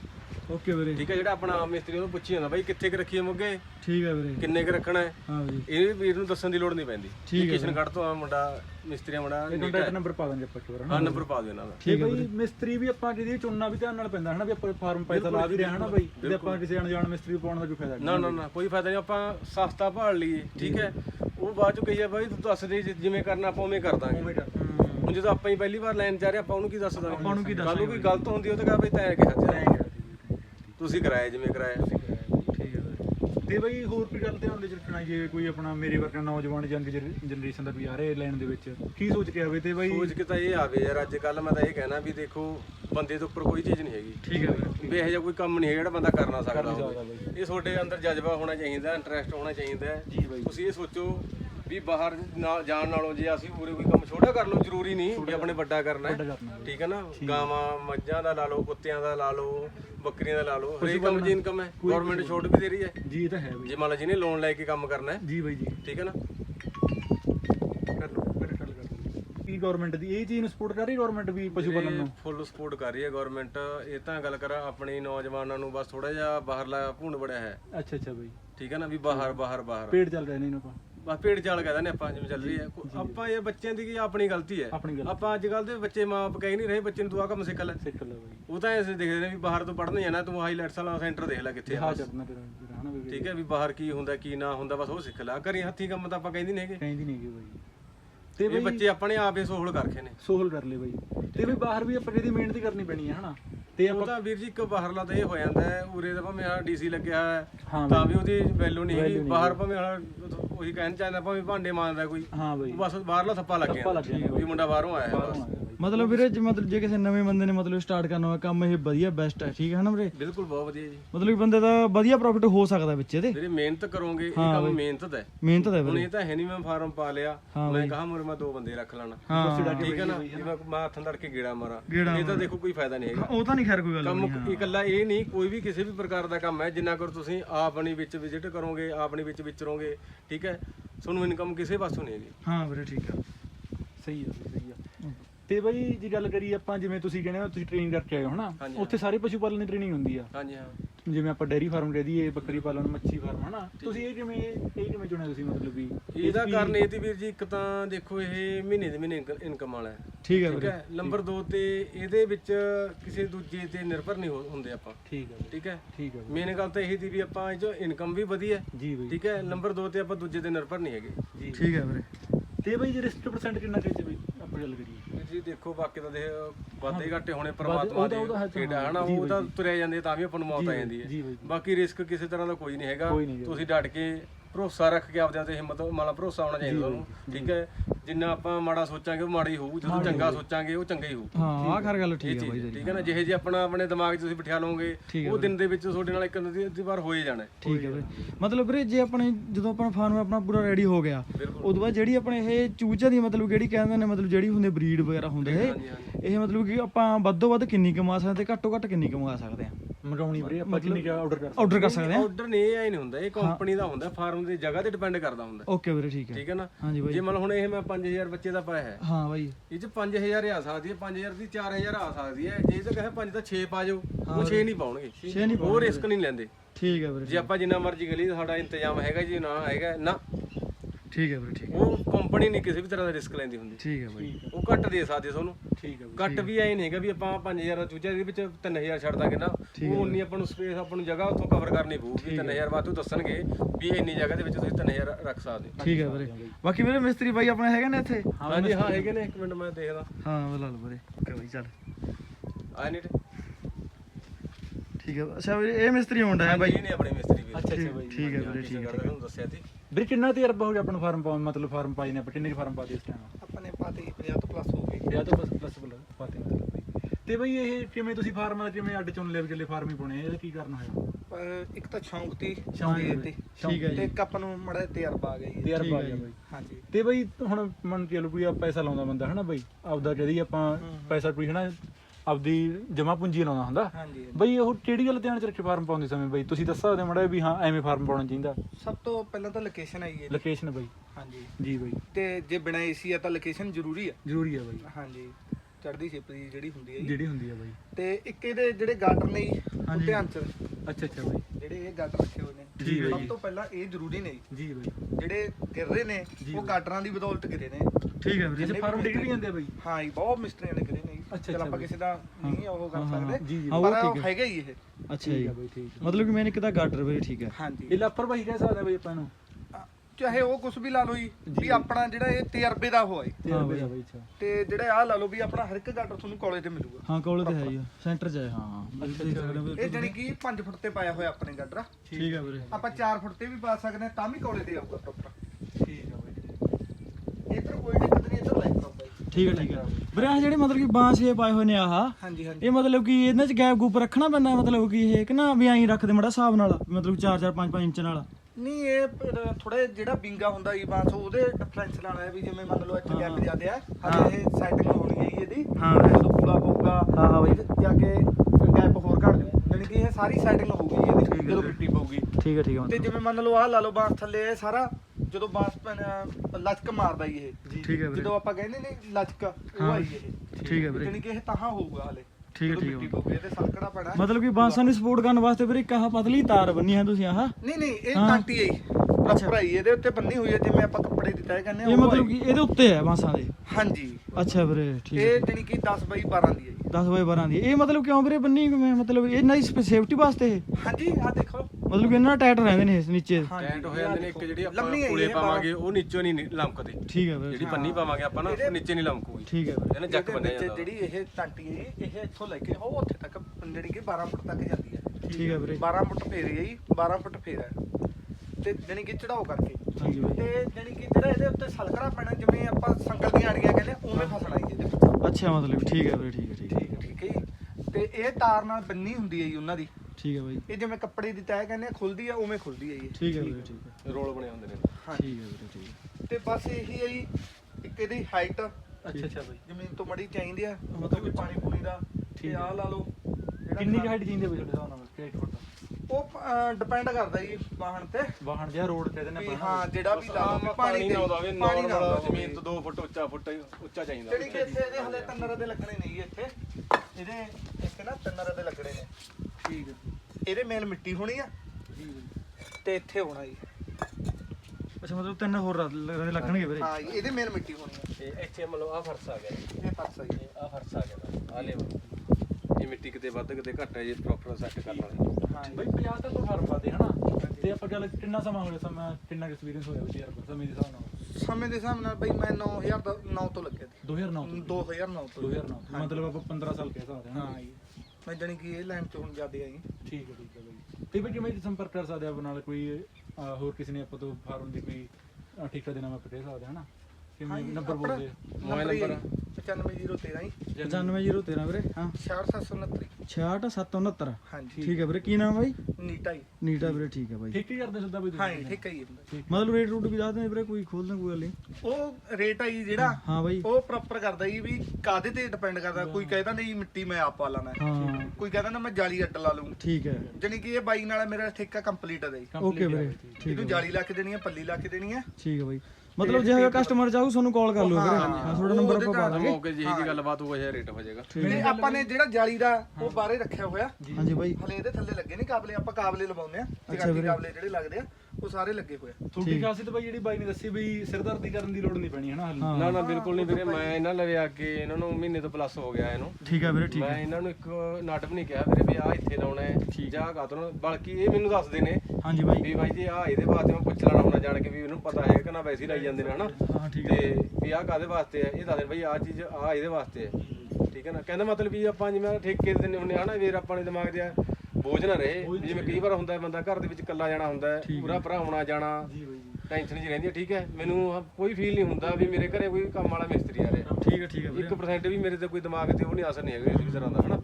ਓਕੇ ਵੀਰੇ। ਠੀਕ ਹੈ ਜਿਹੜਾ ਆਪਣਾ ਆਮ ਮਿਸਤਰੀ ਉਹਨੂੰ ਪੁੱਛੀ ਜਾਂਦਾ ਬਾਈ ਕਿੱਥੇ ਕਿ ਰੱਖੀਏ ਮੋਗੇ? ਠੀਕ ਹੈ ਵੀਰੇ। ਕਿੰਨੇ ਕੁ ਰੱਖਣਾ ਹੈ? ਹਾਂ ਵੀਰੇ। ਇਹ ਵੀਰ ਨੂੰ ਦੱਸਣ ਦੀ ਲੋੜ ਨਹੀਂ ਪੈਂਦੀ। ਠੀਕ ਹੈ ਕਿਸ਼ਨਗੜ੍ਹ ਤੋਂ ਆ ਮੁੰਡਾ ਮਿਸਤਰੀਆ ਮੁੰਡਾ ਕੰਟੈਕਟ ਨੰਬਰ ਪਾ ਦਾਂਗੇ ਆਪਾਂ ਚੋਰ ਹਨਾ ਹਾਂ ਨੰਬਰ ਪਾ ਦਿਓ ਇਹਨਾਂ ਦਾ। ਤੇ ਬਈ ਮਿਸਤਰੀ ਵੀ ਆਪਾਂ ਜਿਹਦੀ ਚੁਣਨਾ ਵੀ ਧਿਆਨ ਨਾਲ ਪੈਂਦਾ ਹਨਾ ਵੀ ਆਪਾਂ ਫਾਰਮ ਪੈਸਾ ਲਾ ਵੀ ਰਿਹਾ ਹਨਾ ਬਾਈ? ਤੇ ਆਪਾਂ ਕਿਸੇ ਅਣਜਾਣ ਮਿਸਤਰੀ ਪਾਉਣ ਦਾ ਕੋਈ ਫਾਇਦਾ ਨਹੀਂ। ਨਾ ਨਾ ਨਾ ਕੋਈ ਫਾਇਦਾ ਨਹੀਂ ਆਪਾਂ ਸਸਤਾ ਭਾਲ ਲਈਏ ਠੀਕ ਹੈ? ਉਹ ਬਾਅਦ ਚ ਕਹੀਏ ਬਾਈ ਤੂੰ ਦੱਸ ਦੇ ਜਿ- ਜਿਵੇਂ ਕਰਨਾ ਆਪਾਂ ਉਵੇਂ ਕਰ ਦਾਂਗੇ। ਹੁਣ ਜਦੋਂ ਆਪਾਂ ਹੀ ਪਹਿਲੀ ਵਾਰ ਲੈਣ ਜਾ ਰਹੇ ਆਪਾਂ ਉਹਨੂੰ ਕੀ ਦੱਸ ਦਾਂਗੇ? ਆਪਾਂ ਨੂੰ ਕੀ ਕੱਲ ਨੂੰ ਕੋਈ ਗਲਤ ਹੁੰਦੀ ਉਹ ਤਾਂ ਕਹਾਂ ਬਈ ਤੈਂ ਕਿਹਾ ਸੀ। ਤੁਸੀਂ ਕਰਾਇਆ ਜਿਵੇਂ ਕਰਾਇਆ। ਠੀਕ ਹੈ ਵੀਰੇ ਤੇ ਬਈ ਹੋਰ ਕੋਈ ਗੱਲ ਧਿਆਨ ਦੇ ਚ ਰੱਖਣਾ ਜੇ ਕੋਈ ਆਪਣਾ ਮੇਰੇ ਵਰਗਾ ਨੌਜਵਾਨ ਯੰਗ ਜਨਰੇਸ਼ਨ ਦਾ ਵੀ ਆ ਰਿਹਾ ਲੈਣ ਦੇ ਵਿੱਚ ਕੀ ਸੋਚ ਕੇ ਆਵੇ ਤੇ ਬਈ? ਸੋਚ ਕੇ ਤਾਂ ਇਹ ਆਵੇ ਯਾਰ ਅੱਜ ਕੱਲ ਮੈਂ ਤਾਂ ਇਹ ਕਹਿਣਾ ਵੀ ਦੇਖੋ ਬੰਦੇ ਦੇ ਉੱਪਰ ਕੋਈ ਚੀਜ਼ ਨਹੀਂ ਹੈਗੀ। ਠੀਕ ਹੈ ਵੀ ਇਹੋ ਜਿਹਾ ਕੋਈ ਕੰਮ ਨਹੀਂ ਹੈ ਜਿਹੜਾ ਬੰਦਾ ਕਰ ਨਾ ਸਕਦਾ ਹੋਵੇ। ਇਹ ਤੁਹਾਡੇ ਅੰਦਰ ਜਜ਼ਬਾ ਹੋਣਾ ਚਾਹੀਦਾ ਇੰਟਰਸਟ ਹੋਣਾ ਚਾਹੀਦਾ। ਹੈ ਜੀ ਬਾਈ। ਤੁਸੀਂ ਇਹ ਸੋਚੋ ਵੀ ਬਾਹਰ ਨਾਲ ਜਾਣ ਨਾਲੋਂ ਜੇ ਅਸੀਂ ਪੂਰੇ ਕੋਈ ਕੰਮ ਛੋਟਾ ਕਰ ਲਓ ਜ਼ਰੂਰੀ ਨਹੀਂ ਕਿ ਆਪਣੇ ਵੱਡਾ ਕਰਨਾ ਹੈ। ਠੀਕ ਹੈ ਨਾ? ਗਾਵਾਂ ਮੱਝਾਂ ਦਾ ਲਾ ਲਓ ਕੁੱਤਿਆਂ ਦਾ ਲਾ ਲਓ ਬੱਕਰੀਆਂ ਦਾ ਲਾ ਲਓ ਹਰੇਕ ਕੰਮ 'ਚ ਇਨਕਮ ਹੈ। ਗਵਰਨਮੈਂਟ ਛੋਟ ਵੀ ਦੇ ਰਹੀ ਹੈ। ਜੀ ਇਹ ਤਾਂ ਹੈ ਬਈ। ਜੇ ਮੰਨ ਲਓ ਜਿਹਨੇ ਲੋਨ ਲੈ ਕੇ ਕੰਮ ਕਰਨਾ ਹੈ। ਜੀ ਬਾਈ ਜੀ। ਠੀਕ ਹੈ ਨਾ? ਕਰ ਲਓ ਮੇਰੇ ਗੱਲ ਕਰ ਲਓ। ਕੀ ਗਵਰਨਮੈਂਟ ਦੀ? ਇਹ ਚੀਜ਼ ਨੂੰ ਸਪੋਰਟ ਕਰ ਰਹੀ ਗਵਰਨਮੈਂਟ ਵੀ ਪਸ਼ੂ ਪਾਲਣ ਨੂੰ? ਫੁੱਲ ਸਪੋਰਟ ਕਰ ਰਹੀ ਹੈ ਗਵਰਨਮੈਂਟ ਇਹ ਤਾਂ ਗੱਲ ਕਰਾਂ ਆਪਣੀ ਨੌਜਵਾਨਾਂ ਨੂੰ ਬਸ ਥੋੜਾ ਜਿਹਾ ਬਾਹਰਲਾ ਭੂਣ ਬੜਿਆ ਹੈ। ਅੱਛਾ ਅੱਛਾ ਬਾਈ। ਠੀਕ ਹੈ ਨਾ? ਵੀ ਬਾਹਰ ਬਾਹਰ ਬਾਹਰ। ਪੇੜ ਚੱਲ ਰਹੇ ਨੇ ਇਹਨਾਂ ਆਪਾਂ ਬਸ ਪੇੜ ਚਾਲ ਕਹਿੰਦੇ ਨੇ ਆਪਾਂ ਜਿਵੇਂ ਚੱਲ ਰਹੀ ਹੈ। ਕੋ- ਆਪਾਂ ਇਹ ਬੱਚਿਆਂ ਦੀ ਕੀ ਆਪਣੀ ਗਲਤੀ ਹੈ? ਆਪਣੀ ਆਪਾਂ ਅੱਜ ਕੱਲ ਦੇ ਬੱਚੇ ਮਾਂ ਬਾਪ ਕਹਿ ਨਹੀਂ ਰਹੇ ਬੱਚੇ ਨੂੰ ਤੂੰ ਆ ਕੰਮ ਸਿੱਖ ਲੈ। ਸਿੱਖ ਲੈ ਬਾਈ। ਉਹ ਤਾਂ ਐਸੇ ਦੇਖਦੇ ਨੇ ਵੀ ਬਾਹਰ ਤੋਂ ਪੜ੍ਹਨ ਜਾਣਾ ਤੂੰ ਹਾਈਲਾਈਟਸ ਵਾਲਾ ਸੈਂਟਰ ਦੇਖ ਲੈ ਕਿੱਥੇ ਆ ਹਾਂ ਚੱਲਣਾ ਤੇਰਾ ਹਨਾ ਬਈ ਠੀਕ ਹੈ ਵੀ ਬਾਹਰ ਕੀ ਹੁੰਦਾ ਕੀ ਨਾ ਹੁੰਦਾ ਬਸ ਉਹ ਸਿੱਖ ਲੈ। ਘਰੀ ਹੱਥੀਂ ਕੰਮ ਤਾਂ ਆਪਾਂ ਕਹਿੰਦੇ ਨਹੀਂ ਹੈਗੇ। ਕਹਿੰਦੀ ਨਹੀਂ ਗਈ ਬਾਈ। ਤੇ ਇਹ ਬੱਚੇ ਆਪਣੇ ਆਪ ਹੀ ਸੋਹਲ ਕਰਖੇ ਨੇ। ਸੋਹਲ ਕਰ ਲੈ ਬਈ। ਤੇ ਬਈ ਬਾਹਰ ਵੀ ਆਪਾਂ ਜਿਹਦੀ ਮਿਹਨਤ ਕਰਨੀ ਪੈਣੀ ਹੈ ਹਨਾ? ਤੇ ਉਹ ਆਪਾਂ ਤਾਂ ਵੀਰ ਜੀ ਇੱਕ ਬਾਹਰਲਾ ਤਾਂ ਇਹ ਹੋ ਜਾਂਦਾ ਹੈ ਉਰੇ ਦਾ ਭਾਵੇਂ ਆ ਡੀਸੀ ਲੱਗਿਆ ਹੈ ਹਾਂ ਤਾਂ ਵੀ ਉਹਦੀ ਵੈਲਿਊ ਨਹੀਂ ਹੈਗੀ। ਬਾਹਰ ਭਾਵੇਂ ਆਹ ਉਹੀ ਕਹਿਣ ਚਾਹੁੰਦਾ ਭਾਵੇਂ ਭਾਂਡੇ ਮਾਂਜਦਾ ਕੋਈ। ਹਾਂ ਬਈ। ਬਸ ਬਾਹਰਲਾ ਥੱਪਾ ਲੱਗ ਗਿਆ ਥੱਪਾ ਲੱਗ ਗਿਆ ਵੀ ਮੁੰਡਾ ਬਾਹਰੋਂ ਆਇਆ ਹੈ ਬਸ। ਮਤਲਬ ਵੀਰੇ ਜੇ ਮਤਲਬ ਜੇ ਕਿਸੇ ਨਵੇਂ ਬੰਦੇ ਨੇ ਮਤਲਬ ਸਟਾਰਟ ਕਰਨਾ ਹੋਵੇ ਕੰਮ ਇਹ ਵਧੀਆ ਬੈਸਟ ਹੈ ਠੀਕ ਹੈ ਨਾ ਵੀਰੇ? ਬਿਲਕੁਲ ਬਹੁਤ ਵਧੀਆ ਜੀ। ਮਤਲਬ ਕਿ ਬੰਦੇ ਦਾ ਵਧੀਆ ਪ੍ਰੋਫਿਟ ਹੋ ਸਕਦਾ ਵਿੱਚ ਇਹਦੇ। ਵੀਰੇ ਮਿਹਨਤ ਕਰੋਗੇ ਇਹ ਕੰਮ ਮਿਹਨਤ ਦਾ ਹੈ। ਮਿਹਨਤ ਦਾ ਹੁਣ ਵੀਰੇ। ਇਹ ਤਾਂ ਹੈ ਨਹੀਂ ਮੈਂ ਫਾਰਮ ਪਾ ਲਿਆ ਮੈਂ ਕਹਾ ਮੁਰੇ ਮੈਂ ਦੋ ਬੰਦੇ ਰੱਖ ਲੈਣਾ। ਹਾਂ। ਠੀਕ ਹੈ ਨਾ? ਜੇ ਮੈਂ ਮੈਂ ਹੱਥਾਂ ਧੜ ਕੇ ਗੇੜਾ ਮਾਰਾਂ। ਇਹ ਤਾਂ ਦੇਖੋ ਕੋਈ ਫਾਇਦਾ ਨਹੀਂ ਹੈਗਾ। ਉਹ ਤਾਂ ਨਹੀਂ ਖੈਰ ਕੋਈ ਗੱਲ ਕੰਮ ਇਕੱਲਾ ਇਹ ਨਹੀਂ ਕੋਈ ਵੀ ਕਿਸੇ ਵੀ ਪ੍ਰਕਾਰ ਦਾ ਕੰਮ ਹੈ ਜਿੰਨਾ ਕਰ ਤੁਸੀਂ ਆਪਣੀ ਵਿੱਚ ਵਿਜ਼ਿਟ ਕਰੋਗੇ ਆਪਣੀ ਵਿੱਚ ਵਿਚਰੋਗੇ ਠੀਕ ਹੈ? ਤੁਹਾਨੂੰ ਇਨਕਮ ਕਿਸੇ ਪਾਸੋਂ ਨਹੀਂ ਹੈਗੀ। ਹਾਂ ਵੀਰੇ ਠੀਕ ਆ। ਸਹੀ ਆ ਸਹੀ ਆ। ਤੇ ਬਈ ਜੇ ਗੱਲ ਕਰੀਏ ਆਪਾਂ ਜਿਵੇਂ ਤੁਸੀਂ ਕਹਿੰਦੇ ਹੋ ਤੁਸੀਂ ਟ੍ਰੇਨਿੰਗ ਕਰਕੇ ਆਏ ਹੋ ਹਨਾ? ਹਾਂਜੀ, ਉੱਥੇ ਸਾਰੇ ਪਸ਼ੂ ਪਾਲਣ ਦੀ ਟ੍ਰੇਨਿੰਗ ਹੁੰਦੀ ਆ। ਹਾਂਜੀ ਹਾਂ। ਜਿਵੇਂ ਆਪਾਂ ਡੇਅਰੀ ਫਾਰਮ ਕਹਿ ਦਈਏ ਬੱਕਰੀ ਪਾਲਣ ਮੱਛੀ ਫਾਰਮ ਹਨਾ? ਤੁਸੀਂ ਇਹ ਕਿਵੇਂ ਇਹ ਕਿਵੇਂ ਚੁਣਿਆ ਤੁਸੀਂ ਮਤਲਬ ਵੀ? ਇਹਦਾ ਕਾਰਨ ਇਹ ਤੇ ਵੀਰ ਜੀ ਇੱਕ ਤਾਂ ਦੇਖੋ ਇਹ ਮਹੀਨੇ ਦੇ ਮਹੀਨੇ ਇਨਕਮ ਵਾਲਾ ਹੈ। ਠੀਕ ਹੈ ਠੀਕ ਵੀਰੇ। ਹੈ? ਨੰਬਰ 2 ਤੇ ਇਹਦੇ ਵਿੱਚ ਕਿਸੇ ਦੂਜੇ ਤੇ ਨਿਰਭਰ ਨਹੀਂ ਹੋ- ਹੁੰਦੇ ਆਪਾਂ। ਠੀਕ ਬਈ, ਠੀਕ ਹੈ? ਠੀਕ ਆ ਮੇਨ ਗੱਲ ਤਾਂ ਇਹੀ ਦੀ ਵੀ ਆਪਾਂ ਇਹ ਜੋ ਇਨਕਮ ਵੀ ਵਧੀਆ ਹੈ। ਜੀ ਬਈ। ਠੀਕ ਹੈ? ਨੰਬਰ 2 ਤੇ ਆਪਾਂ ਦੂਜੇ ਤੇ ਨਿਰਭਰ ਨਹੀਂ ਹੈਗੇ। ਜੀ। ਠੀਕ ਹੈ ਵੀਰੇ। ਤੇ ਬਈ ਜੇ ਰਿਸਕ ਪਰਸੈਂਟ ਕਿੰਨਾ ਚਾਹੀਦਾ ਬਈ ਆਪਾਂ ਗੱਲ ਕਰੀਏ? ਜੀ ਦੇਖੋ ਬਾਕੀ ਤਾਂ ਦੇਖ ਵਾਧੇ ਘਾਟੇ ਹੋਣੇ ਪਰਮਾਤਮਾ ਉਹਦਾ- ਦੇ ਉਹਦਾ ਹੈ ਤਾਂ ਖੇਡ ਹੈ। ਹਨਾ ਉਹ ਤਾਂ ਤੁਰਿਆ ਜਾਂਦੇ ਤਾਂ ਵੀ ਆਪਾਂ ਨੂੰ ਮੌਤ ਆ ਜਾਂਦੀ ਜੀ ਹੈ ਬਈ ਬਾਕੀ ਰਿਸਕ ਕਿਸੇ ਤਰ੍ਹਾਂ ਦਾ ਕੋਈ ਨਹੀਂ ਹੈਗਾ। ਕੋਈ ਨਹੀਂ ਜੀ। ਤੁਸੀਂ ਡਟ ਕੇ ਭਰੋਸਾ ਰੱਖ ਕੇ ਆਪਦੇ ਤੇ ਹਿੰਮਤ ਮਾਲਾ ਭਰੋਸਾ ਹੋਣਾ ਚਾਹੀਦਾ ਤੁਹਾਨੂੰ ਠੀਕ ਹੈ? ਜਿੰਨਾ ਆਪਾਂ ਮਾੜਾ ਸੋਚਾਂਗੇ ਉਹ ਮਾੜਾ ਹੋਊ। ਜਦੋਂ ਚੰਗਾ ਸੋਚਾਂਗੇ ਉਹ ਚੰਗਾ ਹੀ ਹੋਊ। ਹਾਂ ਆਹ ਖੈਰ ਗੱਲ ਠੀਕ ਹੈ ਬਾਈ ਤੇਰੀ ਠੀਕ ਹੈ ਨਾ? ਜਿਹੇ ਜੇ ਆਪਣਾ ਆਪਣੇ ਦਿਮਾਗ 'ਚ ਤੁਸੀਂ ਬਿਠਾ ਲਓਗੇ ਉਹ ਦਿਨ ਦੇ ਵਿੱਚ ਤੁਹਾਡੇ ਨਾਲ ਇੱਕ ਅੱਧੀ ਅੱਧੀ ਵਾਰ ਹੋ ਹੀ ਜਾਣਾ। ਠੀਕ ਹੈ ਵੀਰੇ ਮਤਲਬ ਵੀਰੇ ਜੇ ਆਪਣੇ ਜਦੋਂ ਆਪਣਾ ਫਾਰਮ ਆਪਣਾ ਪੂਰਾ ਰੈਡੀ ਹੋ ਗਿਆ ਉਦੋਂ ਬਾਅਦ ਜਿਹੜੀ ਆਪਣੇ ਇਹ ਚੂਚਾ ਦੀ ਮਤਲਬ ਕਿਹੜੀ ਕਹਿੰਦੇ ਨੇ ਮਤਲਬ ਜਿਹੜੀ ਹੁੰਦੇ ਬਰੀਡ ਵਗੈਰਾ ਹੁੰਦੇ ਇਹ ਮਤਲਬ ਕਿ ਆਪਾਂ ਵੱਧੋ ਵੱਧ ਕਿੰਨੀ ਕਮਾ ਸਕਦੇ ਘੱਟੋ ਘੱਟ ਕਿੰਨੀ ਕਮਾ ਸਕਦੇ ਆ? ਮੰਗਾਉਣੀ ਵੀਰੇ ਆਪਾਂ ਕਿੰਨੀ ਕਾ ਆਰਡਰ ਕਰ ਆਰਡਰ ਕਰ ਸਕਦੇ ਆ ਆਰਡਰ ਨਹੀਂ ਇਹ ਨਹੀਂ ਹੁੰਦਾ ਇਹ ਕੰਪਨੀ ਦਾ ਹੁੰਦਾ ਫਾਰਮ ਦੀ ਜਗ੍ਹਾ ਤੇ ਡਿਪੈਂਡ ਕਰਦਾ ਹੁੰਦਾ। ਓਕੇ ਵੀਰੇ ਠੀਕ ਹੈ। ਠੀਕ ਹੈ ਨਾ? ਹਾਂਜੀ ਬਾਈ। ਜੇ ਮੰਨ ਹੁਣ ਇਹ ਮੈਂ 5000 ਬੱਚੇ ਦਾ ਪਾਇਆ ਹੈ। ਹਾਂ ਬਾਈ। ਇਹ ਚ 5000 ਆ ਸਕਦੀ ਹੈ 5000 ਦੀ 4000 ਆ ਸਕਦੀ ਹੈ। ਜੇ ਤਾਂ ਕਹੇ 5 ਤਾਂ 6 ਪਾ ਜਾਓ ਉਹ 6 ਨਹੀਂ ਪਾਉਣਗੇ। ਛੇ ਨਹੀਂ ਉਹ ਰਿਸਕ ਨਹੀਂ ਲੈਂਦੇ। ਠੀਕ ਹੈ ਵੀਰੇ ਜੇ ਆਪਾਂ ਜਿੰਨਾ ਮਰਜ਼ੀ ਗਲੀ ਸਾਡਾ ਇੰਤਜ਼ਾਮ ਹੈਗਾ ਜੀ ਨਾ ਹੈਗਾ ਨਾ। ਠੀਕ ਹੈ ਵੀਰੇ ਠੀਕ ਉਹ ਕੰਪਨੀ ਨਹੀਂ ਕਿਸੇ ਵੀ ਤਰ੍ਹਾਂ ਦਾ ਰਿਸਕ ਲੈਂਦੀ ਹੁੰਦੀ। ਠੀਕ ਹੈ ਬਾਈ। ਉਹ ਘੱਟ ਦੇ ਸਕਦੇ ਤੁਹਾਨੂੰ। ਠੀਕ ਆ ਬਈ। ਘੱਟ ਵੀ ਐ ਨਹੀਂ ਹੈਗਾ ਵੀ ਆਪਾਂ 5000 ਦਾ ਚੂਚਾ ਦੇ ਵਿੱਚ 3000 ਛੱਡ ਦਾਂਗੇ ਨਾ। ਉਹ ਉਨੀ ਆਪਾਂ ਨੂੰ ਸਪੇਸ ਆਪਾਂ ਨੂੰ ਜਗ੍ਹਾ ਉੱਥੋਂ ਕਵਰ ਕਰਨੀ ਪਊਗੀ 3000 ਬਾਅਦ ਉਹ ਦੱਸਣਗੇ ਵੀ ਇੰਨੀ ਜਗ੍ਹਾ ਦੇ ਵਿੱਚ ਤੁਸੀਂ 3000 ਰੱਖ ਸਕਦੇ ਹੋ। ਠੀਕ ਹੈ ਵੀਰੇ। ਬਾਕੀ ਵੀਰੇ ਮਿਸਤਰੀ ਬਾਈ ਆਪਣੇ ਹੈਗੇ ਨੇ ਇੱਥੇ? ਹਾਂਜੀ ਹਾਂ ਹੈਗੇ ਨੇ। ਇੱਕ ਮਿੰਟ ਮੈਂ ਦੇਖਦਾ। ਹਾਂ ਬੁਲਾ ਲਓ ਵੀਰੇ। ਓਕੇ ਬਾਈ ਚੱਲ। ਆਈ ਨੀਡ ਠੀਕ ਹੈ। ਅੱਛਾ ਵੀਰੇ ਇਹ ਮਿਸਤਰੀ ਮੁੰਡਾ ਹੈ ਬਾਈ। ਇਹ ਨੇ ਆਪਣੇ ਮਿਸਤਰੀ ਵੀ। ਅੱਛਾ ਅੱਛਾ ਬਈ ਠੀਕ ਹੈ ਵੀਰੇ ਠੀਕ ਹੈ। ਤੁਹਾਨੂੰ ਦੱਸਿਆ ਸੀ। ਵੀਰੇ ਕਿੰਨਾ ਤਜਰਬਾ ਹੋ ਗਿਆ ਆਪਾਂ ਨੂੰ ਫਾਰਮ ਪਾਉਣ ਮਤਲਬ ਫਾਰਮ ਪਾਈ ਨੇ ਆਪਾਂ ਕਿੰਨੇ ਫਾਰਮ ਪਾਤੇ ਇਸ ਟਾਈਮ ਆਪਣੇ ਪਾਤੇ 50 ਤੋਂ ਪਲੱਸ ਹੋ ਗਏ ਜਾਂ। ਤਾਂ ਬਸ ਪਲੱਸ ਪਾਤੇ ਮਤਲਬ ਬਈ ਤੇ ਬਈ ਇਹ ਕਿਵੇਂ ਤੁਸੀਂ ਫਾਰਮ ਕਿਵੇਂ ਅੱਡ ਚੁਣ ਲਿਆ ਵੀ ਚੱਲੇ ਫਾਰਮ ਹੀ ਪਾਉਣੇ ਆ? ਇਹਦਾ ਕੀ ਕਰਨਾ ਹੋਇਆ? ਪਰ ਇੱਕ ਤਾਂ ਸ਼ੌਂਕ ਤੀ ਸ਼ੌਂਕ ਤੇ। ਠੀਕ ਹੈ ਤੇ ਇੱਕ ਆਪਾਂ ਨੂੰ ਮੜਾ ਤਜਰਬਾ ਆ ਗਿਆ ਜੀ। ਤਜਰਬਾ ਆ ਗਿਆ ਬਈ। ਹਾਂਜੀ। ਤੇ ਬਈ ਹੁਣ ਮੰਨ ਕੇ ਚੱਲੋ ਕੋਈ ਆ ਪੈਸਾ ਲਾਉਂਦਾ ਬੰਦਾ ਹਨਾ ਬਈ? ਆਪਦਾ ਜਿਹੜੀ ਆਪਾਂ ਪੈਸਾ ਕੋਈ ਹਨਾ ਆਪਦੀ ਜਮਾ ਪੂੰਜੀ ਲਾਉਂਦਾ ਹੁੰਦਾ। ਹਾਂਜੀ। ਬਈ ਉਹ ਕਿਹੜੀ ਗੱਲ ਧਿਆਨ ਚ ਰੱਖੇ ਫਾਰਮ ਪਾਉਂਦੇ ਸਮੇਂ? ਬਈ ਤੁਸੀਂ ਦੱਸ ਸਕਦੇ ਮੜਾ ਵੀ ਹਾਂ ਐਵੇਂ ਫਾਰਮ ਪਾਉਣਾ ਚਾਹੀਦਾ। ਸਭ ਤੋਂ ਪਹਿਲਾਂ ਤਾਂ ਲੋਕੇਸ਼ਨ ਆਈ ਹੈ ਜੀ। ਲੋਕੇਸ਼ਨ ਬਈ। ਹਾਂਜੀ। ਜੀ ਬਈ। ਤੇ ਜੇ ਬਿਨਾ ਏਸੀ ਆ ਤਾਂ ਲੋਕੇਸ਼ਨ ਜ਼ਰੂਰੀ ਆ। ਜ਼ਰੂਰੀ ਹੈ ਬਈ। ਹਾਂਜੀ। ਚੜਦੀ ਛਿਪ ਦੀ ਜਿਹੜੀ ਹੁੰਦੀ ਹੈ ਜੀ। ਜਿਹੜੀ ਹੁੰਦੀ ਹੈ ਬਈ। ਤੇ ਇੱਕ ਇਹਦੇ ਜਿਹੜੇ ਗਾਟਰ ਨੇ ਜੀ, ਉਹ ਹਾਂਜੀ। ਧਿਆਨ ਚ ਅੱਛਾ ਅੱਛਾ ਬਈ। ਜਿਹੜੇ ਇਹ ਗਾਟਰ ਰੱਖੇ ਹੋਏ ਨੇ। ਜੀ ਬਾਈ ਸਭ ਜੀ। ਤੋਂ ਪਹਿਲਾਂ ਇਹ ਜ਼ਰੂਰੀ ਨੇ ਜੀ। ਜੀ ਬਈ। ਜਿਹੜੇ ਗਿਰ ਰਹੇ ਨੇ ਜੀ ਉਹ ਬਾਈ। ਗਾਟਰਾਂ ਦੀ ਬਦੌਲਤ ਗਿਰੇ ਨੇ। ਠੀਕ ਹੈ ਵੀਰੇ ਫਾਰਮ ਡਿੱਗ ਵੀ ਜਾਂਦੇ ਆ ਬਈ। ਹਾਂ ਜੀ ਬਹੁਤ ਮਿਸਤਰੀਆਂ ਨੇ ਗਿਰੇ ਨੇ ਜੀ। ਅੱਛਾ, ਚਲ ਅੱਛਾ ਆਪਾਂ। ਕਿਸੇ ਦਾ ਨਹੀਂ ਉਹ ਕਰ ਹਾਂ, ਹਾਂ, ਸਕਦੇ। ਜੀ ਜੀ ਹਾਂ, ਉਹ ਪਰ ਠੀਕ ਉਹ ਹੈ। ਹੈਗਾ ਹੀ ਇਹ। ਅੱਛਾ ਠੀਕ ਜੀ। ਹੈ ਬਈ ਠੀਕ ਹੈ। ਮਤਲਬ ਕਿ ਮੈਨੇ ਕਿਤਾ ਗਾਟਰ ਵੀਰੇ ਠੀਕ ਹੈ। ਹਾਂਜੀ। ਇਹ ਲਾਪਰਵਾਹੀ ਕਹਿ ਸਕਦੇ ਆ ਬਈ ਆਪਾਂ ਨੂੰ। ਚਾਹੇ ਉਹ ਕੁਝ ਵੀ ਲਾ ਲਓ ਜੀ ਵੀ ਆਪਣਾ ਜਿਹੜਾ ਇਹ ਤਜਰਬੇ ਦਾ ਹੋਇਆ ਜੀ। ਤੇ ਹਾਂ ਬਈ ਬਈ। ਬਈ ਅੱਛਾ। ਤੇ ਜਿਹੜਾ ਆਹ ਲਾ ਲਓ ਵੀ ਆਪਣਾ ਹਰ ਇੱਕ ਗਾਟਰ ਤੁਹਾਨੂੰ ਕਾਲਜ ਤੇ ਮਿਲੂਗਾ। ਹਾਂ ਕੋਲ ਤੇ ਹੈ ਜੀ ਸੈਂਟਰ 'ਚ ਹੈ। ਹਾਂ ਹਾਂ ਦੇਖ ਸਕਦੇ ਹੋ ਇਹ ਜਾਨੀ ਕਿ 5 ਫੁੱਟ ਤੇ ਪਾਇਆ ਹੋਇਆ ਆਪਣੇ ਗਾਟਰ ਠੀਕ ਹੈ ਵੀਰੇ। ਆਪਾਂ 4 ਫੁੱਟ ਤੇ ਵੀ ਪਾ ਸਕਦੇ ਹਾਂ ਤਾਂ ਵੀ ਕਾਲਜ ਤੇ ਆਊਗਾ ਪ੍ਰੋਪਰ ਠੀਕ ਹੈ ਬਈ। ਇਧਰ ਕੋਈ ਦਿੱਕਤ ਨਹੀਂ ਇਧਰ ਲਾਈਟ ਪ੍ਰੋਪਰ ਠੀਕ ਹੈ ਠੀਕ ਹੈ। ਵੀਰੇ ਆਹ ਜਿਹੜੇ ਮਤਲਬ ਕਿ ਬਾਂਸ ਇਹ ਪਾਏ ਹੋਏ ਨੇ ਆਹ ਹਾਂਜੀ ਹਾਂਜੀ। ਇਹ ਮਤਲਬ ਕਿ ਇਹਨਾਂ 'ਚ ਗੈਪ ਗੂਪ ਰੱਖਣਾ ਪੈਂਦਾ ਮਤਲਬ ਕਿ ਇਹ ਕਿ ਨਾ ਵੀ ਐਂ ਰੱਖਦੇ ਮੜਾ ਹਿਸਾਬ ਨਾਲ ਮਤਲਬ 4 4 5 5 ਇੰਚ ਨਾਲ। ਨਹੀਂ ਇਹ ਥੋੜੇ ਜਿਹੜਾ ਬਿੰਗਾ ਹੁੰਦਾ ਜੀ ਬਾਂਸ ਉਹਦੇ ਡਿਫਰੈਂਸ ਨਾਲ ਹੈ ਵੀ ਜਿਵੇਂ ਮੰਨ ਲਓ ਇੱਥੇ ਗੈਪ ਜ਼ਿਆਦੇ ਆ ਹਲੇ ਇਹ ਸੈਟਿੰਗ ਹੋਣੀ ਹੈ ਜੀ ਇਹਦੀ। ਹਾਂ। ਜਦੋਂ ਪੂਰਾ ਹੋਊਗਾ ਹਾਂ, ਹਾਂ ਬਾਈ। ਜਾ ਕੇ ਗੈਪ ਹੋਰ ਘਟ ਜਾਊ ਯਾਨੀ ਕਿ ਇਹ ਸਾਰੀ ਸੈਟਿੰਗ ਹੋਊਗੀ ਇਹਦੀ ਜਦੋਂ ਮਿੱਟੀ ਪਊਗੀ। ਠੀਕ ਹੈ ਠੀਕ ਹੈ। ਤੇ ਜਿਵੇਂ ਮੰਨ ਲਓ ਆਹ ਲਾ ਲਓ ਬਾਂਸ ਥੱਲੇ ਇਹ ਸਾਰਾ ਜਦੋਂ ਬਾਂਸ ਲਚਕ ਮਾਰਦਾ ਜੀ ਇਹ। ਠੀਕ ਹੈ ਜਦੋਂ ਆਪਾਂ ਕਹਿੰਦੇ ਨੇ ਲਚਕ ਉਹ। ਆਈ ਇਹ। ਠੀਕ ਹੈ ਵੀਰੇ। ਯਾਨੀ ਕਿ ਇਹ ਤਾਹਾਂ ਹੋਊਗਾ ਹਲੇ। ਠੀਕ ਹੈ, ਠੀਕ ਹੈ। ਮਿੱਟੀ ਪਊਗੀ ਤੇ ਸਲਕੜਾ ਪੈਣਾ। ਮਤਲਬ ਕਿ ਬਾਂਸਾਂ ਨੂੰ ਸਪੋਰਟ ਕਰਨ ਵਾਸਤੇ ਵੀਰੇ ਇੱਕ ਆਹ ਪਤਲੀ ਤਾਰ ਬੰਨੀ ਹੈ ਤੁਸੀਂ ਆਹ। ਨਹੀਂ ਨਹੀਂ ਇਹ ਹਾਂ। ਕਾਂਟੀ ਹੈ ਪ੍ਰੋਪਰ ਆਈ ਇਹਦੇ ਉੱਤੇ ਬੰਨੀ ਹੋਈ ਹੈ ਜਿਵੇਂ ਆਪਾਂ ਕੱਪੜੇ ਦੀ ਤੈਅ ਕਹਿੰਦੇ ਇਹ ਮਤਲਬ। ਕਿ ਇਹਦੇ ਉੱਤੇ ਹੈ ਬਾਂਸਾਂ ਦੇ? ਹਾਂਜੀ। ਅੱਛਾ ਵੀਰੇ ਠੀਕ ਹੈ ਇਹ ਜਾਨੀ ਕਿ 10 ਬਾਈ 12 ਦੀ ਹੈ ਜੀ। 10 ਬਾਈ 12 ਦੀ ਇਹ ਮਤਲਬ ਕਿਉਂ ਵੀਰੇ ਬੰਨੀ ਕਿਵੇਂ? ਮਤਲਬ ਇਹ ਦੀ ਸੇਫਟੀ ਵਾਸਤੇ? ਇਹ ਹਾਂਜੀ ਆਹ ਦੇਖੋ। ਮਤਲਬ ਕਿ ਇਹਨਾਂ ਟਾਈਟ ਰਹਿੰਦੇ ਨੇ ਇਸ ਨੀਚੇ। ਟੈਂਟ ਹੋ ਜਾਂਦੇ ਨੇ ਇੱਕ ਜਿਹੜੀ ਆਪਾਂ ਲੰਮੀ ਹੈ ਕੁਲੇ ਇਹ ਪਾਵਾਂਗੇ ਉਹ ਨੀਚੋਂ ਨਹੀਂ ਲੰਕਦੇ ਠੀਕ ਹੈ ਵੀਰੇ ਜਿਹੜੀ ਪੰਨੀ ਪਾਵਾਂਗੇ ਆਪਾਂ ਨਾ ਉਹ ਨੀਚੇ ਨਹੀਂ ਲੰਕੂਗੀ ਠੀਕ ਹੈ ਵੀਰੇ ਇਹਨੇ ਜੱਕ ਇਹਦੇ ਬੰਨਿਆ ਵਿੱਚ ਜਾਂਦਾ। ਜਿਹੜੀ ਇਹ ਟਾਂਟੀ ਹੈ ਜੀ ਇਹ ਇੱਥੋਂ ਲੈ ਕੇ ਉਹ ਉੱਥੇ ਤੱਕ ਜਿਹੜੀ ਕਿ 12 ਫੁੱਟ ਤੱਕ ਜਾਂਦੀ ਹੈ। ਠੀਕ ਹੈ ਵੀਰੇ। 12 ਫੁੱਟ ਫੇਰ ਹੈ ਜੀ 12 ਫੁੱਟ ਫੇਰ ਹੈ। ਤੇ ਜਾਣੀ ਕਿ ਚੜਾਓ ਕਰਕੇ। ਹਾਂਜੀ ਬਾਈ। ਤੇ ਜਾਣੀ ਕਿ ਜਿਹੜਾ ਇਹਦੇ ਉੱਤੇ ਸਲਕਰਾ ਪੈਣਾ ਜਿਵੇਂ ਆਪਾਂ ਸੰਗਲ ਦੀਆਂ ਅੜੀਆਂ ਕਹਿੰਦੇ ਆ, ਉਵੇਂ ਫਸਣਾ ਜੀ ਇਹਦੇ ਵਿੱਚ। ਅੱਛਾ ਮਤਲਬ ਠੀਕ ਹੈ ਵੀਰੇ ਠੀਕ ਹੈ ਠੀਕ ਹੈ। ਠੀਕ ਹੈ ਜੀ। ਤੇ ਇਹ ਤਾਰ ਨਾਲ ਬੰਨੀ ਹੁੰਦੀ ਹੈ ਜੀ ਉਹਨਾਂ ਦੀ। ਠੀਕ ਹੈ ਬਾਈ। ਇਹ ਜਿਵੇਂ ਕੱਪੜੇ ਦੀ ਤੈਅ ਕਹਿੰਦੇ ਆ ਖੁੱਲਦੀ ਆ ਉਵੇਂ ਖੁੱਲਦੀ ਹੈ ਜੀ ਠੀਕ ਹੈ ਵੀਰੇ ਠੀਕ ਹੈ। ਰੋਲ ਬਣੇ ਹੁੰਦੇ ਨੇ। ਹਾਂਜੀ ਠੀਕ ਹੈ ਵੀਰੇ ਠੀਕ ਹੈ। ਤੇ ਬਸ ਇਹੀ ਹੈ ਜੀ ਇੱਕ ਇਹਦੀ ਹਾਈਟ ਅੱਛਾ ਅੱਛਾ ਬਾਈ। ਜ਼ਮੀਨ ਤੋਂ ਮੜੀ ਚਾਹੀਦੀ ਆ ਮਤਲਬ ਕਿ ਪਾਣੀ ਪੂਣੀ ਦਾ ਤੇ ਆਹ ਲਾ ਲਓ। ਜਿਹੜਾ ਕਿੰਨੀ ਕੁ ਹਾਈਟ ਚਾਹੀਦੀ ਹੈ ਬਾਈ ਤੁਹਾਡੇ ਹਿਸਾਬ ਨਾਲ ਕਿਹੜੇ ਫੁੱਟ ਉਹ ਡਿਪੈਂਡ ਕਰਦਾ ਜੀ ਵਾਹਣ ਤੇ। ਵਾਹਣ ਜਿਹਾ ਰੋਡ ਤੇ ਵੀ ਹਾਂ ਜਿਹੜਾ ਵੀ ਲਾ ਲਓ ਪਾਣੀ ਪਾਣੀ ਨਾ ਆਉਂਦਾ ਹੋਵੇ ਪਾਣੀ ਨਾ ਨਾਰਮਲ ਆਉਂਦਾ। ਹੋਵੇ। ਜ਼ਮੀਨ ਤੋਂ 2 ਫੁੱਟ ਉੱਚਾ ਫੁੱਟ ਉੱਚਾ ਚਾਹੀਦਾ ਜਿਹੜੀ ਕਿ ਇੱਥੇ ਇਹਦੇ ਹਲੇ ਤੰਨਰ ਦੇ ਲੱਗਣੇ ਨਹੀਂ ਜੀ ਇੱਥੇ। ਇਹਦੇ ਇੱਥੇ ਨਾ ਤੰਨਰ ਦੇ ਲੱਗਣੇ ਨੇ। ਠੀਕ ਹੈ ਇਹਦੇ ਮੇਲ ਮਿੱਟੀ ਹੋਣੀ ਆ? ਤੇ ਇੱਥੇ ਹੋਣਾ ਜੀ। ਅੱਛਾ ਮਤਲਬ ਤਿੰਨ ਹੋਰ ਲ- ਲੱਗਣਗੇ ਵੀਰੇ। ਹਾਂ ਜੀ, ਇਹਦੇ ਮੇਲ ਮਿੱਟੀ ਹੋਣੀ ਆ। ਇਹ ਇੱਥੇ ਮਤਲਬ ਆ ਫਰਸ ਆ ਗਿਆ ਇਹ ਫਰਸ ਆ ਜੀ ਆ ਫਰਸ ਆ ਗਿਆ ਆ ਲੈ ਇਹ ਮਿੱਟੀ ਕਿਤੇ ਵੱਧ ਕਿਤੇ ਘੱਟ ਹੈ ਜੇ ਪ੍ਰੋਪਰ ਸੈੱਟ ਕਰਨ ਵਾਲੀ ਹਾਂ ਜੀ। ਬਾਈ 50 ਤੱਕ ਫਾਰਮ ਪਾਦੇ ਹਨਾ? ਤੇ ਆਪਾਂ ਗੱਲ ਕਿੰਨਾ ਸਮਾਂ ਹੋ ਗਿਆ? ਸਮਾਂ ਕਿੰਨਾ ਐਕਸਪੀਰੀਅੰਸ ਹੋਇਆ ਵੀ ਯਾਰ? ਸਮੇਂ ਦੇ ਹਿਸਾਬ ਨਾਲ। ਸਮੇਂ ਦੇ ਹਿਸਾਬ ਨਾਲ ਬਈ ਮੈਂ 9000 ਦਾ 9 ਤੋਂ ਲੱਗਿਆ ਸੀ। 2009 ਤੋਂ। 2009 ਤੋਂ। 2009 ਤੋਂ। ਮਤਲਬ ਆਪਾਂ 15 ਸਾਲ ਕਹਿ ਸਕਦੇ ਹਾਂ ਹਾਂ ਜੀ। ਮੈਂ ਜਾਣੀ ਕਿ ਇਹ ਲਾਈਨ 'ਚ ਹੁਣ ਜ਼ਿਆਦਾ ਆਈ ਠੀਕ ਹੈ ਠੀਕ ਹੈ ਬਾਈ। ਤੇ ਬਈ ਕਿਵੇਂ ਸੰਪਰਕ ਕਰ ਸਕਦੇ ਆ ਆਪ ਨਾਲ? ਕੋਈ ਅਹ, ਹੋਰ ਕਿਸੇ ਨੇ ਆਪਾਂ ਤੋਂ ਫਾਰਮ ਦੀ ਕੋਈ ਅਹ, ਦੇ ਦੇਣਾ ਆਪਾਂ ਕਹਿ ਸਕਦੇ ਹਾਂ ਨਾ ਕਿਵੇਂ ਨੰਬਰ ਬੋਲਦੇ? ਮੋਬਾਈਲ ਨੰਬਰ 95013 ਜੀ। 95013 ਵੀਰੇ ਹਾਂ। 6769 66769 ਹਾਂਜੀ। ਠੀਕ ਹੈ ਵੀਰੇ ਕੀ ਨਾਮ ਬਾਈ? ਨੀਟਾ ਜੀ। ਨੀਟਾ ਵੀਰੇ ਠੀਕ ਹੈ ਬਾਈ। ਠੀਕ ਹੀ ਕਰਦੇ ਸਿੱਧਾ ਬਈ ਹਾਂ ਠੀਕ ਹੈ ਜੀ। ਮਤਲਬ ਰੇਟ ਰੂਟ ਵੀ ਦੱਸ ਦੇ ਵੀਰੇ ਕੋਈ ਖੋਲ ਦੇ ਕੋਈ ਗੱਲ ਨਹੀਂ। ਉਹ ਰੇਟ ਆ ਜੀ ਜਿਹੜਾ ਹਾਂ ਬਾਈ। ਉਹ ਪ੍ਰੋਪਰ ਕਰਦਾ ਜੀ ਵੀ ਕਾਦੇ ਤੇ ਡਿਪੈਂਡ ਕਰਦਾ। ਕੋਈ ਕਹਿੰਦਾ ਨਹੀਂ ਮਿੱਟੀ ਮੈਂ ਆਪ ਪਾ ਲੈਣਾ ਹੈ। ਕੋਈ ਕਹਿੰਦਾ ਨਾ ਮੈਂ ਜਾਲੀ ਅੱਡ ਲਾ ਲੂੰ ਠੀਕ ਹੈ। ਜਾਣੀ ਕਿ ਇਹ ਬਾਈ ਨਾਲ ਮੇਰਾ ਠੇਕਾ ਕੰਪਲੀਟ ਹੈ ਜੀ। ਓਕੇ ਵੀਰੇ ਠੀਕ ਹੈ ਜਾਲੀ ਲਾ ਕੇ ਦੇਣੀ ਹੈ ਪੱਲੀ ਲਾ ਕੇ ਦੇਣੀ ਹੈ। ਠੀਕ ਹੈ ਬਾਈ। ਮਤਲਬ ਜੇ ਹੋਇਆ ਕਸਟਮਰ ਚਾਹੂ ਤੁਹਾਨੂੰ ਕਾਲ ਕਰ ਲਓ ਵੀਰੇ। ਹਾਂ ਤੁਹਾਡਾ ਨੰਬਰ ਆਪਾਂ ਪਾ ਦਾਂਗੇ। ਮੌਕੇ ਜਿਹੀ ਜੀ ਗੱਲਬਾਤ ਹੋਵੇ ਜਿਹਾ ਰੇਟ ਹੋ ਜਾਏਗਾ। ਤੇ ਆਪਾਂ ਨੇ ਜਿਹੜਾ ਜਾਲੀ ਦਾ ਉਹ ਬਾਹਰੇ ਰੱਖਿਆ ਹੋਇਆ। ਹਾਂਜੀ ਬਾਈ। ਹਲੇ ਇਹਦੇ ਥੱਲੇ ਲੱਗੇ ਨਹੀਂ ਕਾਬਲੇ ਆਪਾਂ ਕਾਬਲੇ ਲਵਾਉਂਦੇ ਆ ਜਗਾਤੀ ਕਾਬਲੇ ਜਿਹੜੇ ਲੱਗਦੇ ਆ। ਉਹ ਸਾਰੇ ਲੱਗੇ ਹੋਏ ਆ। ਤੁਹਾਡੀ ਖਾਸੀਅਤ ਬਾਈ ਜਿਹੜੀ ਬਾਈ ਨੇ ਦੱਸੀ ਵੀ ਸਿਰਦਰਦੀ ਕਰਨ ਦੀ ਲੋੜ ਨਹੀਂ ਪੈਣੀ ਹਨਾ ਹਾਲੇ ਨਾ ਨਾ ਬਿਲਕੁਲ ਨਹੀਂ ਵੀਰੇ ਮੈਂ ਇਹਨਾਂ ਲਵੇ ਆ ਕੇ ਇਹਨਾਂ ਨੂੰ ਮਹੀਨੇ ਤੋਂ ਪਲੱਸ ਹੋ ਗਿਆ ਇਹਨੂੰ। ਠੀਕ ਹੈ ਵੀਰੇ ਠੀਕ ਮੈਂ ਹੈ ਇਹਨਾਂ ਨੂੰ ਇੱਕ ਨਟ ਵੀ ਨਹੀਂ ਕਿਹਾ ਵੀਰੇ ਵੀ ਆ ਇੱਥੇ ਲਾਉਣਾ ਹੈ ਜਾਂ ਕਾਤੋਂ ਬਲਕਿ ਇਹ ਮੈਨੂੰ ਦੱਸਦੇ ਨੇ ਹਾਂਜੀ ਬਾਈ। ਵੀ ਬਾਈ ਜੀ ਆ ਇਹਦੇ ਵਾਸਤੇ ਮੈਂ ਪੁੱਛ ਲੈਣਾ ਹੁੰਦਾ ਜਾਣ ਕੇ ਵੀ ਉਹਨੂੰ ਪਤਾ ਹੈ ਕਿ ਨਾ ਵੈਸੇ ਹੀ ਲਾਈ ਜਾਂਦੇ ਨੇ ਹਨਾ। ਹਾਂ ਠੀਕ ਹੈ ਤੇ ਵੀ ਆ ਕਾਦੇ ਵਾਸਤੇ ਹੈ? ਇਹ ਦੱਸਦੇ ਨੇ ਬਈ ਆ ਚੀਜ਼ ਆ ਇਹਦੇ ਵਾਸਤੇ ਹੈ। ਠੀਕ ਹੈ ਨਾ? ਕਹਿੰਦਾ ਮਤਲਬ ਵੀ ਆਪਾਂ ਜਿਵੇਂ ਠੇਕੇ ਦੇ ਦਿੰਦੇ ਹੁੰਦੇ ਆ ਨਾ ਵੀਰ ਆਪਾਂ ਦੇ ਦਿਮਾਗ 'ਚ ਆ, ਬੋਝ ਨਾ ਰਹੇ। ਜਿਵੇਂ ਕਈ ਵਾਰ ਹੁੰਦਾ ਹੈ ਬੰਦਾ ਘਰ ਦੇ ਵਿੱਚ ਇਕੱਲਾ ਜਾਣਾ ਹੁੰਦਾ ਹੈ ਪੂਰਾ ਭਰਾ ਹੋਣਾ ਜਾਣਾ ਟੈਨਸ਼ਨ ਜੀ ਰਹਿੰਦੀ ਹੈ ਠੀਕ ਹੈ। ਮੈਨੂੰ ਕੋਈ ਫੀਲ ਨਹੀਂ ਹੁੰਦਾ ਵੀ ਮੇਰੇ ਘਰੇ ਕੋਈ ਕੰਮ ਵਾਲਾ ਮਿਸਤਰੀ ਆ ਰਿਹਾ। ਠੀਕ ਹੈ ਠੀਕ ਹੈ ਵੀਰੇ। 1% ਵੀ ਮੇਰੇ ਤੇ ਕੋਈ ਦਿਮਾਗ ਤੇ ਉਹ ਨਹੀਂ ਅਸਰ ਨਹੀਂ ਹੈਗਾ ਤਰ੍ਹਾਂ ਦਾ ਹਨਾ?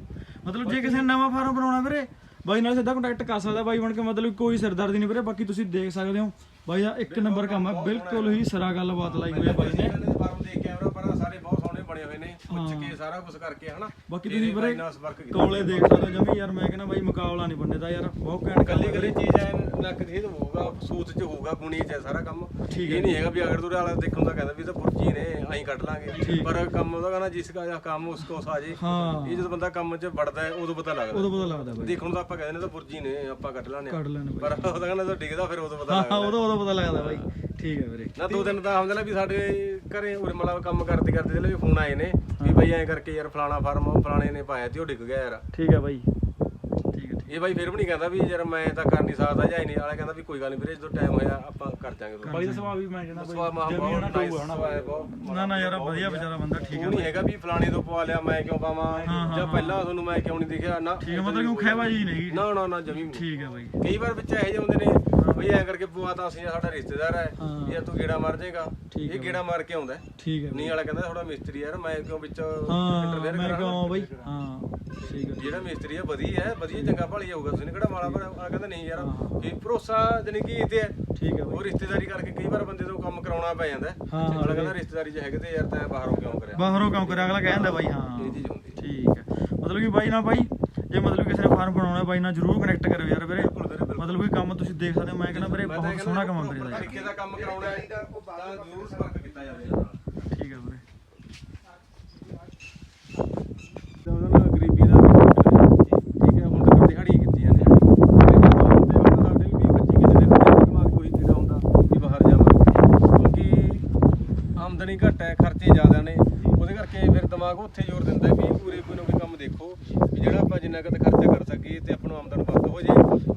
ਮਤਲਬ ਜੇ ਕਿਸੇ ਨੇ ਨਵਾਂ ਫਾਰਮ ਬਣਾਉਣਾ ਵੀਰੇ ਬਾਈ ਨਾਲ ਸਿੱਧਾ ਕੰਟੈਕਟ ਕਰ ਸਕਦਾ ਬਾਈ ਬਣ ਕੇ ਮਤਲਬ ਕੋਈ ਸਿਰਦਰਦੀ ਨਹੀਂ ਵੀਰੇ ਬਾਕੀ ਤੁਸੀਂ ਦੇਖ ਸਕਦੇ ਹੋ। ਬਾਈ ਦਾ ਇੱਕ ਨੰਬਰ ਕੰਮ ਹੈ ਬਿਲਕੁਲ ਹੀ ਸਰਾ ਗੱਲਬਾਤ ਲਾਈ ਹੋਈ ਹੈ ਬਾਈ ਨੇ ਇਹਨਾਂ ਦੇ ਫਾਰਮ ਦੇ ਕੈਮਰਾ ਪਰ ਸਾਰੇ ਬਹੁਤ ਸੋਹਣੇ ਬਣੇ ਹੋਏ ਨੇ ਪੁੱਛ ਕੇ ਸਾਰਾ ਕੁਝ ਕਰਕੇ ਹਨਾ। ਬਾਕੀ ਤੇ ਤੁਸੀਂ ਵੀਰੇ ਬਾਈ ਨਾਲ ਸੰਪਰਕ ਕੀਤਾ ਕੋਲੇ ਦੇਖ ਸਕਦੇ ਹੋ ਜਮੀ ਯਾਰ ਮੈਂ ਕਹਿੰਦਾ ਬਾਈ ਮੁਕਾਬਲਾ ਨਹੀਂ ਬੰਦੇ ਯਾਰ ਬਹੁਤ ਘੈਂਟ ਕੱਲੀ ਗੱਲ ਕੱਲੀ ਚੀਜ਼ ਐ ਨੱਕ ਦੇ ਤੋਂ ਹੋਊਗਾ ਸੂਤ ਚ ਹੋਊਗਾ ਗੁਣੀ ਚ ਹੈ ਸਾਰਾ ਕੰਮ। ਠੀਕ ਇਹ ਨਹੀਂ ਹੈਗਾ ਵੀ ਅਗਰ ਤੂੰ ਵਾਲਾ ਦੇਖਣ ਦਾ ਕਹਿੰਦਾ ਵੀ ਇਹ ਤਾਂ ਫੁਰਜੀ ਨੇ ਐਂ ਕੱਢ ਲਾਂਗੇ। ਪਰ ਕੰਮ ਉਹਦਾ ਕਹਿੰਦਾ ਜਿਸ ਦਾ ਕੰਮ ਉਸ ਕੋ ਸਾਜੇ ਹਾਂ। ਇਹ ਜਦੋਂ ਬੰਦਾ ਕੰਮ 'ਚ ਵੜਦਾ ਹੈ ਉਦੋਂ ਪਤਾ ਲੱਗਦਾ। ਉਦੋਂ ਪਤਾ ਲੱਗਦਾ ਬਾਈ। ਦੇਖਣ ਤਾਂ ਆਪਾਂ ਕਹਿੰਦੇ ਨੇ ਤਾਂ ਨੇ ਆਪਾਂ ਕੱਢ ਲਾਣੇ ਪਰ ਉਹਦਾ ਕਹਿੰਦਾ ਤਾਂ ਡਿੱਗਦਾ ਫਿਰ ਉਦੋਂ ਪਤਾ ਹਾਂ ਲੱਗਦਾ। ਉਦੋਂ ਉਦੋਂ ਪਤਾ ਲੱਗਦਾ ਬਾਈ। ਠੀਕ ਹੈ ਵੀਰੇ। ਨਾ ਦੋ ਦਿਨ ਤਾਂ ਹਮਦਲਾ ਵੀ ਸਾਡੇ ਘਰੇ ਉਰੇ ਮਤਲਬ ਕੰਮ ਕਰਦੇ ਕਰਦੇ ਜਿਹੜੇ ਵੀ ਫੋਨ ਆਏ ਨੇ ਵੀ ਬਾਈ ਐਂ ਕਰਕੇ ਯਾਰ ਫਲਾਣਾ ਫਾਰਮ ਫਲਾਣੇ ਨੇ ਪਾਇਆ ਤੇ ਉਹ ਡਿੱਗ ਗਿਆ ਯਾਰ। ਠੀਕ ਹੈ ਬਾਈ। ਠੀਕ ਹੈ ਇਹ ਬਾਈ ਫਿਰ ਵੀ ਨਹੀਂ ਕਹਿੰਦਾ ਵੀ ਯਾਰ ਮੈਂ ਤਾਂ ਕਰ ਨਹੀਂ ਸਕਦਾ ਜਾਂ ਨਹੀਂ ਵਾਲਾ ਕਹਿੰਦਾ ਵੀ ਕੋਈ ਗੱਲ ਨਹੀਂ ਵੀਰੇ ਜਦੋਂ ਟਾਈਮ ਹੋਇਆ ਆਪਾਂ ਕਰ ਜਾਾਂਗੇ ਬਾਈ ਦਾ ਸੁਭਾਅ ਵੀ ਮੈਂ ਕਹਿੰਦਾ ਸਵਾ ਮਾਂ ਬਾਈ ਜਮੀ ਹਨਾ ਬਹੁਤ ਹਨਾ nice ਬਹੁਤ ਨਾ ਨਾ ਯਾਰ ਵਧੀਆ ਵਿਚਾਰਾ ਬੰਦਾ ਠੀਕ ਉਹ ਹੈ ਨਹੀਂ ਹੈਗਾ ਵੀ ਫਲਾਣੇ ਤੋਂ ਪਵਾ ਲਿਆ ਮੈਂ ਕਿਉਂ ਪਾਵਾਂ ਜਾਂ ਪਹਿਲਾਂ ਤੁਹਾਨੂੰ ਮੈਂ ਕਿਉਂ ਨਹੀਂ ਦਿਖਿਆ ਨਾ। ਠੀਕ ਹੈ ਮਤਲਬ ਕਿ ਉਹ ਖਹਿਬਾਜੀ ਨਹੀਂ ਨਾ ਨਾ ਨਾ ਜਮੀ ਠੀਕ ਹੈ ਬਾਈ। ਕਈ ਵਾਰ ਵਿੱਚ ਇਹੋ ਜਿਹੇ ਹੁੰਦੇ ਨੇ ਬਈ ਐਂ ਕਰਕੇ ਪਵਾਤਾ ਅਸੀਂ ਸਾਡਾ ਰਿਸ਼ਤੇਦਾਰ ਹੈ। ਹਾਂ। ਯਾਰ ਤੂੰ ਗੇੜਾ ਮਾਰ ਜਾਏਗਾ ਠੀਕ ਇਹ ਗੇੜਾ ਮਾਰ ਕੇ ਆਉਂਦਾ ਹੈ। ਠੀਕ ਹੈ ਨਹੀਂ ਵਾਲਾ ਕਹਿੰਦਾ ਥੋੜਾ ਮਿਸਤਰੀ ਯਾਰ ਮੈਂ ਕਿਉਂ ਵਿੱਚ ਹਾਂ ਇੰਟਰਫੇਅਰ ਮੈਂ ਕਰਾਂ ਕਹਾਂ ਬਾਈ? ਹਾਂ ਠੀਕ ਹੈ ਜਿਹੜਾ ਮਿਸਤਰੀ ਹੈ ਵਧੀਆ ਹੈ ਵਧੀਆ ਚੰਗਾ ਭਾਲੀ ਜਾਊਗਾ ਤੁਸੀਂ ਨੀ ਕਿਹੜਾ ਮਾੜਾ ਪਰ ਆ ਕਹਿੰਦਾ ਨਹੀਂ ਯਾਰ ਇਹ ਭਰੋਸਾ ਜਾਨੀ ਕਿ ਇਹ ਤੇ ਹੈ। ਠੀਕ ਹੈ ਬਾਈ। ਉਹ ਰਿਸ਼ਤੇਦਾਰੀ ਕਰਕੇ ਕਈ ਵਾਰ ਬੰਦੇ ਤੋਂ ਕੰਮ ਕਰਾਉਣਾ ਪੈ ਜਾਂਦਾ ਹੈ। ਹਾਂ, ਹਾਂ ਅਗਲਾ ਕਹਿੰਦਾ ਰਿਸ਼ਤੇਦਾਰੀ 'ਚ ਹੈਗੇ ਤੇ ਯਾਰ ਤੈਂ ਬਾਹਰੋਂ ਕਿਉਂ ਕਰਿਆ? ਬਾਹਰੋਂ ਕੰਮ ਕਰਿਆ? ਅਗਲਾ ਕਹਿੰਦਾ ਬਾਈ ਹਾਂ। ਇਹ ਚੀਜ਼ ਹੁੰਦੀ। ਠੀਕ ਹੈ। ਮਤਲਬ ਕਿ ਬਾਈ ਨਾਲ ਬਾਈ ਜੇ ਮਤਲਬ ਕਿਸੇ ਨੇ ਫਾਰਮ ਬਣਾਉਣਾ ਬਾਈ ਨਾਲ ਜਰੂਰ ਕਨੈਕਟ ਕਰਿਓ ਯਾਰ ਵੀਰੇ ਮਤਲਬ ਕਿ ਕੰਮ ਤੁਸੀਂ ਦੇਖ ਸਕਦੇ ਹੋ ਮੈਂ ਕਹਿੰਦਾ ਵੀਰੇ ਬਹੁਤ ਸੋਹਣਾ ਕੰਮ ਵੀਰੇ ਦਾ। ਤਰੀਕੇ ਦਾ ਕੰਮ ਕਰਾਉਣਾ ਹੈ ਤਾਂ ਜ਼ਰੂਰ ਸੰਪਰਕ ਕੀਤਾ ਜਾਵੇ। ਠੀਕ ਹੈ ਵੀਰੇ। ਉਹਨਾਂ ਨਾਲ ਗਰੀਬੀ ਦਾ ਠੀਕ ਹੈ ਹੁਣ ਤੱਕ ਦਿਹਾੜੀ ਕੀਤੀਆਂ ਨੇ ਸਾਡੇ ਵੀ 20 25 ਕਿੱਲੇ ਦੇ ਦਿਮਾਗ ਕੋਈ ਜਿਹੜਾ ਹੁੰਦਾ ਵੀ ਬਾਹਰ ਜਾਵਾਂ। ਕਿਉਂਕਿ ਆਮਦਨੀ ਘੱਟ ਹੈ ਖਰਚੇ ਜ਼ਿਆਦਾ ਨੇ। ਉਹਦੇ ਉਹਦੇ ਕਰਕੇ ਫਿਰ ਦਿਮਾਗ ਉੱਥੇ ਜ਼ੋਰ ਦਿੰਦਾ ਵੀ ਪੂਰੇ ਕੋਈ ਨਾ ਕੋਈ ਕੰਮ ਦੇਖੋ। ਵੀ ਜਿਹੜਾ ਆਪਾਂ ਜਿੰਨਾ ਕੁ ਖਰਚਾ ਕਰ ਸਕੀਏ ਤੇ ਆਪਾਂ ਨੂੰ ਆਮਦਨ ਵੱਧ ਹੋ ਜੇ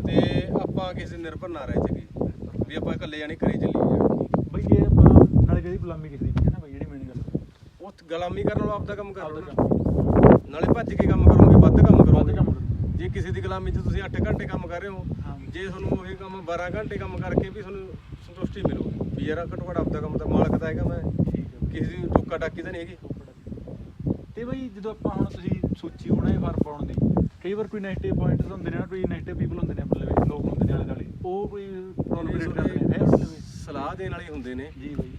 ਤੇ ਆਪਾਂ ਕਿਸੇ ਨਿਰਭਰ ਨਾ ਰਹਿ ਸਕੀਏ ਵੀ ਆਪਾਂ ਇਕੱਲੇ ਜਾਣੀ ਘਰੇ ਚੱਲੀ ਜਾਣਾ ਬਈ ਇਹ ਆਪਾਂ ਨਾਲੇ ਜਿਹੜੀ ਗੁਲਾਮੀ ਕਿਸੇ ਦੀ ਹੈ ਨਾ ਬਈ ਜਿਹੜੀ ਮੇਨ ਗੱਲ। ਉਹ ਗੁਲਾਮੀ ਕਰਨ ਨਾਲੋਂ ਆਪਦਾ ਕੰਮ ਕਰ ਲਓ ਨਾ। ਨਾਲੇ ਭੱਜ ਕੇ ਕੰਮ ਕਰੋਗੇ ਵੱਧ ਕੰਮ ਵੱਧ ਕਰੋਗੇ। ਕੰਮ ਕਰੋ। ਜੇ ਕਿਸੇ ਦੀ ਗੁਲਾਮੀ 'ਚ ਤੁਸੀਂ 8 ਘੰਟੇ ਕੰਮ ਕਰ ਰਹੇ ਹੋ ਹਾਂ। ਜੇ ਤੁਹਾਨੂੰ ਉਹੀ ਕੰਮ 12 ਘੰਟੇ ਕੰਮ ਕਰਕੇ ਵੀ ਤੁਹਾਨੂੰ ਸੰਤੁਸ਼ਟੀ ਮਿਲੂਗੀ ਵੀ ਯਾਰ ਘੱਟੋ ਘੱਟ ਆਪਦਾ ਕੰਮ ਤਾਂ ਮਾਲਕ ਦਾ ਹੈਗਾ ਮੈਂ। ਠੀਕ ਹੈ ਕਿਸੇ ਦੀ ਟੋਕਾ ਟਾਕੀ ਤਾਂ ਨਹੀਂ ਹੈਗੀ। ਤੇ ਬਈ ਜਦੋਂ ਆਪਾਂ ਹੁਣ ਤੁਸੀਂ ਸੋਚੀ ਹੋਣਾ ਇਹ ਫਾਰਮ ਪਾਉਣ ਦੀ ਕਈ ਵਾਰ ਕੋਈ ਨੈਗੇਟਿਵ ਪੁਆਇੰਟਸ ਹੁੰਦੇ ਨੇ ਨਾ ਕੋਈ ਨੈਗੇਟਿਵ ਪੀਪਲ ਹੁੰਦੇ ਨੇ ਆਪਣੇ ਲਈ ਲੋਕ ਹੁੰਦੇ ਨੇ ਆਲੇ ਦੁਆਲੇ ਉਹ ਕੋਈ ਪ੍ਰੋਬਲਮ ਕ੍ਰੀਏਟ ਕਰਦੇ ਨੇ ਹੈ ਆਪਣੇ ਲਈ? ਸਲਾਹ ਦੇਣ ਵਾਲੇ ਹੁੰਦੇ ਨੇ। ਜੀ ਬਈ।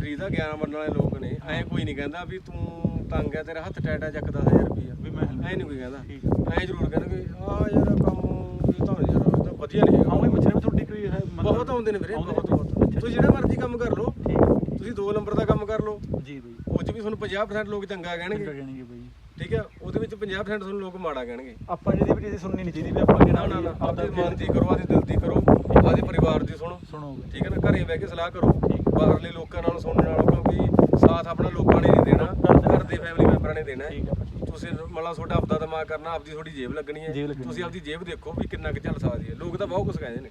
ਫਰੀ ਦਾ ਗਿਆਨ ਵੰਡਣ ਵਾਲੇ ਲੋਕ ਨੇ ਐ ਕੋਈ ਨਹੀਂ ਕਹਿੰਦਾ ਵੀ ਤੂੰ ਤੰਗ ਹੈ ਤੇਰਾ ਹੱਥ ਟੈਟਾ ਚੱਕ 10000 ਰੁਪਈਆ। ਵੀ ਮੈਂ ਐ ਨਹੀਂ ਕੋਈ ਕਹਿੰਦਾ। ਠੀਕ ਹੈ। ਐ ਜ਼ਰੂਰ ਕਹਿਣਗੇ ਆ ਯਾਰ ਕੰਮ ਇਹ ਤਾਂ ਯਾਰ ਇਹ ਤਾਂ ਵਧੀਆ ਨਹੀਂ ਹੈਗਾ। ਬਈ ਪੁੱਛਣਾ ਵੀ ਤੁਹਾਡੀ ਕੋਈ ਹੈ ਮਤਲਬ- ਬਹੁਤ ਆਉਂਦੇ ਨੇ ਵੀਰੇ ਆਉਂਦੇ ਬਹੁਤ। ਨੇ? ਬਹੁਤ। ਤੁਸੀਂ ਜਿਹੜਾ ਮਰਜ਼ੀ ਕੰਮ ਕਰ ਲਓ। ਠੀਕ ਹੈ ਤੁਸੀਂ 2 ਨੰਬਰ ਦਾ ਕੰਮ ਕਰ ਲਓ। ਜੀ ਬਈ। ਉਹ 'ਚ ਵੀ ਤੁਹਾਨੂੰ 50% ਲੋਕ ਚੰਗਾ ਚੰਗਾ ਕਹਿਣਗੇ ਕਹਿਣਗੇ ਬਈ। ਠੀਕ ਹੈ ਉਹਦੇ ਵਿੱਚ 50% ਤੁਹਾਨੂੰ ਲੋਕ ਮਾੜਾ ਕਹਿਣਗੇ। ਆਪਾਂ ਜਿਹਦੀ ਵੀ ਚੀਜ਼ ਸੁਣਨੀ ਨਹੀਂ ਚਾਹੀਦੀ ਵੀ ਆਪਾਂ ਨਾ ਨਾ ਨਾ ਆਪਦੇ ਮਨ ਦੀ ਕਰੋ ਆਪਦੇ ਦਿਲ ਦੀ ਕਰੋ ਆਪਦੇ ਪਰਿਵਾਰ ਦੀ ਸੁਣੋ। ਸੁਣੋ ਬਈ ਠੀਕ ਹੈ ਨਾ ਘਰੇ ਬਹਿ ਕੇ ਸਲਾਹ ਕਰੋ। ਬਾਹਰਲੇ ਲੋਕਾਂ ਨਾਲ ਸੁਣਨ ਨਾਲੋਂ ਕਿਉਂਕਿ ਸਾਥ ਆਪਣਾ ਲੋਕਾਂ ਨੇ ਨਹੀਂ ਦੇਣਾ ਘਰ ਦੇ ਫੈਮਿਲੀ ਮੈਂਬਰਾਂ ਨੇ ਦੇਣਾ। ਠੀਕ ਹੈ ਤੁਸੀਂ ਮਤਲਬ ਤੁਹਾਡਾ ਆਪਦਾ ਦਿਮਾਗ ਕਰਨਾ ਆਪਦੀ ਥੋੜੀ ਜੇਬ ਲੱਗਣੀ ਹੈ। ਜੇਬ ਲੱਗਣੀ ਤੁਸੀਂ ਆਪਦੀ ਜੇਬ ਦੇਖੋ ਵੀ ਕਿੰਨਾ ਕੁ ਚੱਲ ਸਕਦੀ ਹੈ। ਲੋਕ ਤਾਂ ਬਹੁਤ ਕੁਝ ਕਹਿੰਦੇ ਨੇ।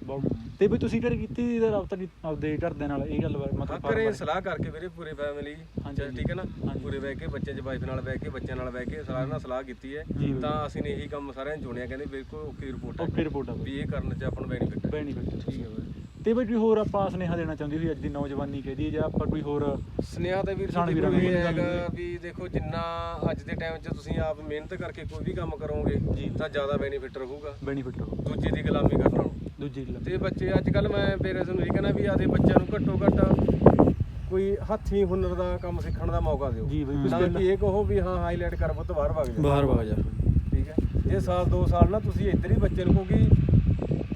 ਤੇ ਬਈ ਤੁਸੀਂ ਕਿਹੜੀ ਕੀਤੀ ਇਹਦਾ ਰਾਬਤਾ ਕੀ ਆਪਦੇ ਘਰਦਿਆਂ ਨਾਲ ਇਹ ਗੱਲ ਬਾਰੇ ਹਾਂ ਮਤਲਬ ਘਰੇ ਸਲਾਹ ਕਰਕੇ ਵੀਰੇ ਪੂਰੀ ਫੈਮਿਲੀ ਹਾਂਜੀ, ਠੀਕ ਹੈ ਨਾ? ਹਾਂਜੀ। ਪੂਰੇ ਬਹਿ ਕੇ ਬੱਚੇ ਚ ਵਾਈਫ ਨਾਲ ਬਹਿ ਕੇ ਬੱਚਿਆਂ ਨਾਲ ਬਹਿ ਕੇ ਸਾਰਿਆਂ ਨਾਲ ਸਲਾਹ ਕੀਤੀ ਹੈ। ਜੀ। ਤਾਂ ਅਸੀਂ ਨੇ ਇਹੀ ਕੰਮ ਸਾਰਿਆਂ ਨੂੰ ਚੁਣਿਆ ਕਹਿੰਦੇ ਬਿਲਕੁਲ ਓਕੇ ਰਿਪੋਰਟ ਹੈ। ਓਕੇ ਰਿਪੋਰਟ ਆ ਵੀ ਇਹ ਕਰਨ ਚ ਆਪਾਂ ਨੂੰ ਬੈਨੀਫਿਟ ਹੈ। ਬੈਨੀਫਿਟ ਠੀਕ ਹੈ ਤੇ ਬਈ ਕੋਈ ਹੋਰ ਆਪਾਂ ਸੁਨੇਹਾ ਦੇਣਾ ਚਾਹੁੰਦੀ ਹੋਈ ਅੱਜ ਦੀ ਨੌਜਵਾਨੀ ਕਹਿ ਦਈਏ ਜਾਂ ਆਪਾਂ ਕੋਈ ਹੋਰ ਸੁਨੇਹਾ ਤਾਂ ਵੀਰ ਕਿਸਾਨ ਵੀਰਾਂ ਨੂੰ ਇਹ ਹੈਗਾ ਵੀ ਦੇਖੋ ਜਿੰਨਾ ਅੱਜ ਦੇ ਟਾਈਮ 'ਚ ਤੁਸੀਂ ਆਪ ਮਿਹਨਤ ਕਰਕੇ ਕੋਈ ਵੀ ਕੰਮ ਕਰੋਗੇ ਜੀ। ਤਾਂ ਜ਼ਿਆਦਾ ਬੈਨੀਫਿਟ ਰਹੂਗਾ। ਬੈਨੀਫਿਟ ਹੋ ਦੂਜੇ ਦੀ ਗੁਲਾਮੀ ਕਰਨ। ਨਾਲੋਂ ਦੂਜੀ ਗੱਲ ਤੇ ਬੱਚੇ ਅੱਜ ਕੱਲ ਮੈਂ ਪੇਰੈਂਟਸ ਨੂੰ ਇਹ ਕਹਿੰਦਾ ਵੀ ਆਦੇ ਬੱਚਿਆਂ ਨੂੰ ਘੱਟੋ ਘੱਟ ਕੋਈ ਹੱਥੀਂ ਹੁਨਰ ਦਾ ਕੰਮ ਸਿੱਖਣ ਦਾ ਮੌਕਾ ਦਿਓ। ਜੀ ਬਈ, ਤਾਂ ਕਿ ਇਹ ਕਹੋ ਵੀ ਹਾਂ ਹਾਈਲਾਈਟ ਕਰ ਪੁੱਤ ਬਾਹਰ ਵਗ ਜਾ। ਬਾਹਰ ਵਗ ਜਾ। ਠੀਕ ਹੈ? ਜੇ ਸਾਲ 2 ਸਾਲ ਨਾ ਤੁਸੀਂ ਇੱਧਰ ਹੀ ਬੱਚੇ ਨੂੰ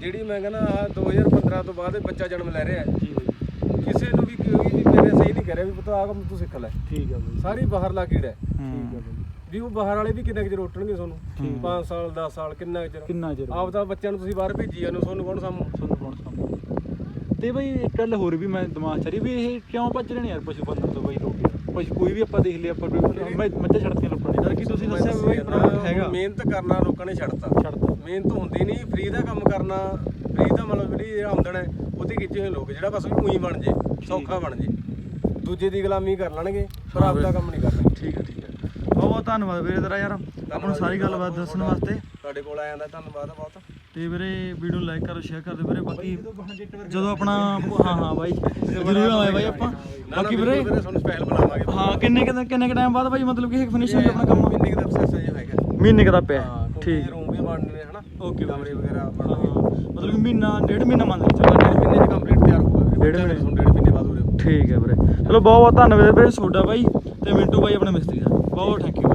ਜਿਹੜੀ ਮੈਂ ਕਹਿੰਦਾ ਆਹ 2015 ਤੋਂ ਬਾਅਦ ਇਹ ਬੱਚਾ ਜਨਮ ਲੈ ਰਿਹਾ ਹੈ। ਜੀ ਬਈ। ਕਿਸੇ ਨੂੰ ਵੀ ਕਹੋਗੀ ਵੀ ਮੇਰੇ ਸਹੀ ਨਹੀਂ ਕਰਿਆ ਵੀ ਪੁੱਤ ਆਹ ਕੰਮ ਤੂੰ ਸਿੱਖ ਲੈ। ਠੀਕ ਹੈ ਬਈ। ਸਾਰੀ ਬਾਹਰਲਾ ਕੀੜਾ ਹੈ। ਠੀਕ ਹੈ ਬਈ। ਵੀ ਉਹ ਬਾਹਰ ਵਾਲੇ ਵੀ ਕਿੰਨਾ ਕੁ ਚਿਰ ਉੱਟਣਗੇ ਤੁਹਾਨੂੰ? 5 ਸਾਲ 10 ਸਾਲ ਕਿੰਨਾ ਕੁ ਚਿਰ? ਕਿੰਨਾ ਚਿਰ? ਆਪ ਤਾਂ ਬੱਚਿਆਂ ਨੂੰ ਤੁਸੀਂ ਬਾਹਰ ਭੇਜੀ ਜਾਂਦੇ ਹੋ ਤੁਹਾਨੂੰ ਕੌਣ ਸਾਹਮਣੇ ਤੁਹਾਨੂੰ ਕੌਣ ਤੇ ਬਈ ਇੱਕ ਗੱਲ ਹੋਰ ਵੀ ਮੈਂ ਦਿਮਾਗ ਚ ਆ ਰਹੀ ਵੀ ਇਹ ਕਿਉਂ ਭੱਜ ਰਹੇ ਨੇ ਯਾਰ ਪਸ਼ੂ ਪਾਲਣ ਤੋਂ ਬਈ ਲੋਕ? ਯਾਰ ਪਸ਼ੂ ਕੋਈ ਵੀ ਆਪਾਂ ਦੇਖ ਲਿਆ ਆਪਾਂ ਮੈਂ ਮੱਝਾਂ ਛੱਡਤੀਆਂ ਲੋਕਾਂ ਨੇ। ਯਾਰ ਕੀ ਤੁਸੀਂ ਦੱਸਿਆ ਵੀ ਬਈ ਨਾ, ਹੈਗਾ। ਮਿਹਨਤ ਕਰਨਾ ਲੋਕਾਂ ਨੇ ਛੱਡਤਾ। ਛੱਡਤਾ। ਮਿਹਨਤ ਹੁੰਦੀ ਨਹੀਂ ਫ੍ਰੀ ਦਾ ਕੰਮ ਕਰਨਾ ਫ੍ਰੀ ਦਾ ਮਤਲਬ ਜਿਹੜੀ ਆਮਦਨ ਹੈ ਉਹਦੇ ਖਿੱਚੇ ਹੋਏ ਲੋਕ ਜਿਹੜਾ ਬਸ ਉਹੀ ਬਣ ਜੇ ਸੌਖਾ ਬਣ ਜੇ। ਦੂਜੇ ਦੀ ਗੁਲਾਮੀ ਕਰ ਲੈਣਗੇ ਪਰ ਆਪਦਾ ਕੰਮ ਨਹੀਂ ਕਰਨਾ ਠੀਕ ਹੈ ਠੀਕ ਹੈ। ਬਹੁਤ ਬਹੁਤ ਧੰਨਵਾਦ ਵੀਰੇ ਤੇਰਾ ਯਾਰ। ਆਪਾਂ ਨੂੰ ਸਾਰੀ ਗੱਲਬਾਤ ਦੱਸਣ ਵਾਸਤੇ। ਤੁਹਾਡੇ ਕੋਲ ਆਇਆ ਦਾ ਧੰਨਵਾਦ ਬਹੁਤ। ਤੇ ਵੀਰੇ ਵੀਡੀਓ ਨੂੰ ਲਾਈਕ ਕਰੋ ਸ਼ੇਅਰ ਕਰ ਦਿਓ ਵੀਰੇ ਬਾਕੀ ਜਦੋਂ ਆਪਣਾ ਹਾਂ ਹਾਂ ਬਾਈ ਜ਼ਰੂਰ ਆਏ ਬਾਈ ਆਪਾਂ। ਬਾਕੀ ਵੀਰੇ ਤੁਹਾਨੂੰ ਸਪੈਸ਼ਲ ਹਾਂ ਕਿੰਨੇ ਕਿੰਨੇ ਕਿੰਨੇ ਕ ਟਾਈਮ ਬਾਅਦ ਬਾਈ ਮਤਲਬ ਕਿ ਫਿਨਿਸ਼ ਹੋ ਆਪਣਾ ਕੰਮ? ਮਹੀਨੇ ਦਾ ਪ੍ਰੋਸੈਸ ਹੈ ਹੈਗਾ ਮਹੀਨੇ ਦਾ ਪਿਆ। ਠੀਕ। ਰੂਮ ਵੀ ਬਣਨੇ ਨੇ ਹਨਾ? ਓਕੇ ਕਮਰੇ ਵਗੈਰਾ ਬਣਨਗੇ ਮਤਲਬ ਕਿ ਮਹੀਨਾ ਡੇਢ ਮਹੀਨਾ ਮੰਨ ਕੇ ਚੱਲੋ। ਡੇਢ ਮਹੀਨੇ ਚ ਕੰਪਲੀਟ ਤਿਆਰ ਹੋਊਗਾ ਡੇਢ ਬੱਚਾ ਤੁਹਾਨੂੰ ਡੇਢ ਮਹੀਨੇ ਬਾਅਦ ਉਰੇ। ਠੀਕ ਹੈ ਵੀਰੇ। ਚਲੋ ਬਹੁਤ ਬਹੁਤ ਧੰਨਵਾਦ ਵੀਰੇ ਤੁਹਾਡਾ ਬਾਈ ਤੇ ਮਿੰਟੂ ਬਾਈ ਆਪਣੇ ਮਿਸਤਰੀ ਦਾ। ਬਹੁਤ ਥੈਂਕ ਯੂ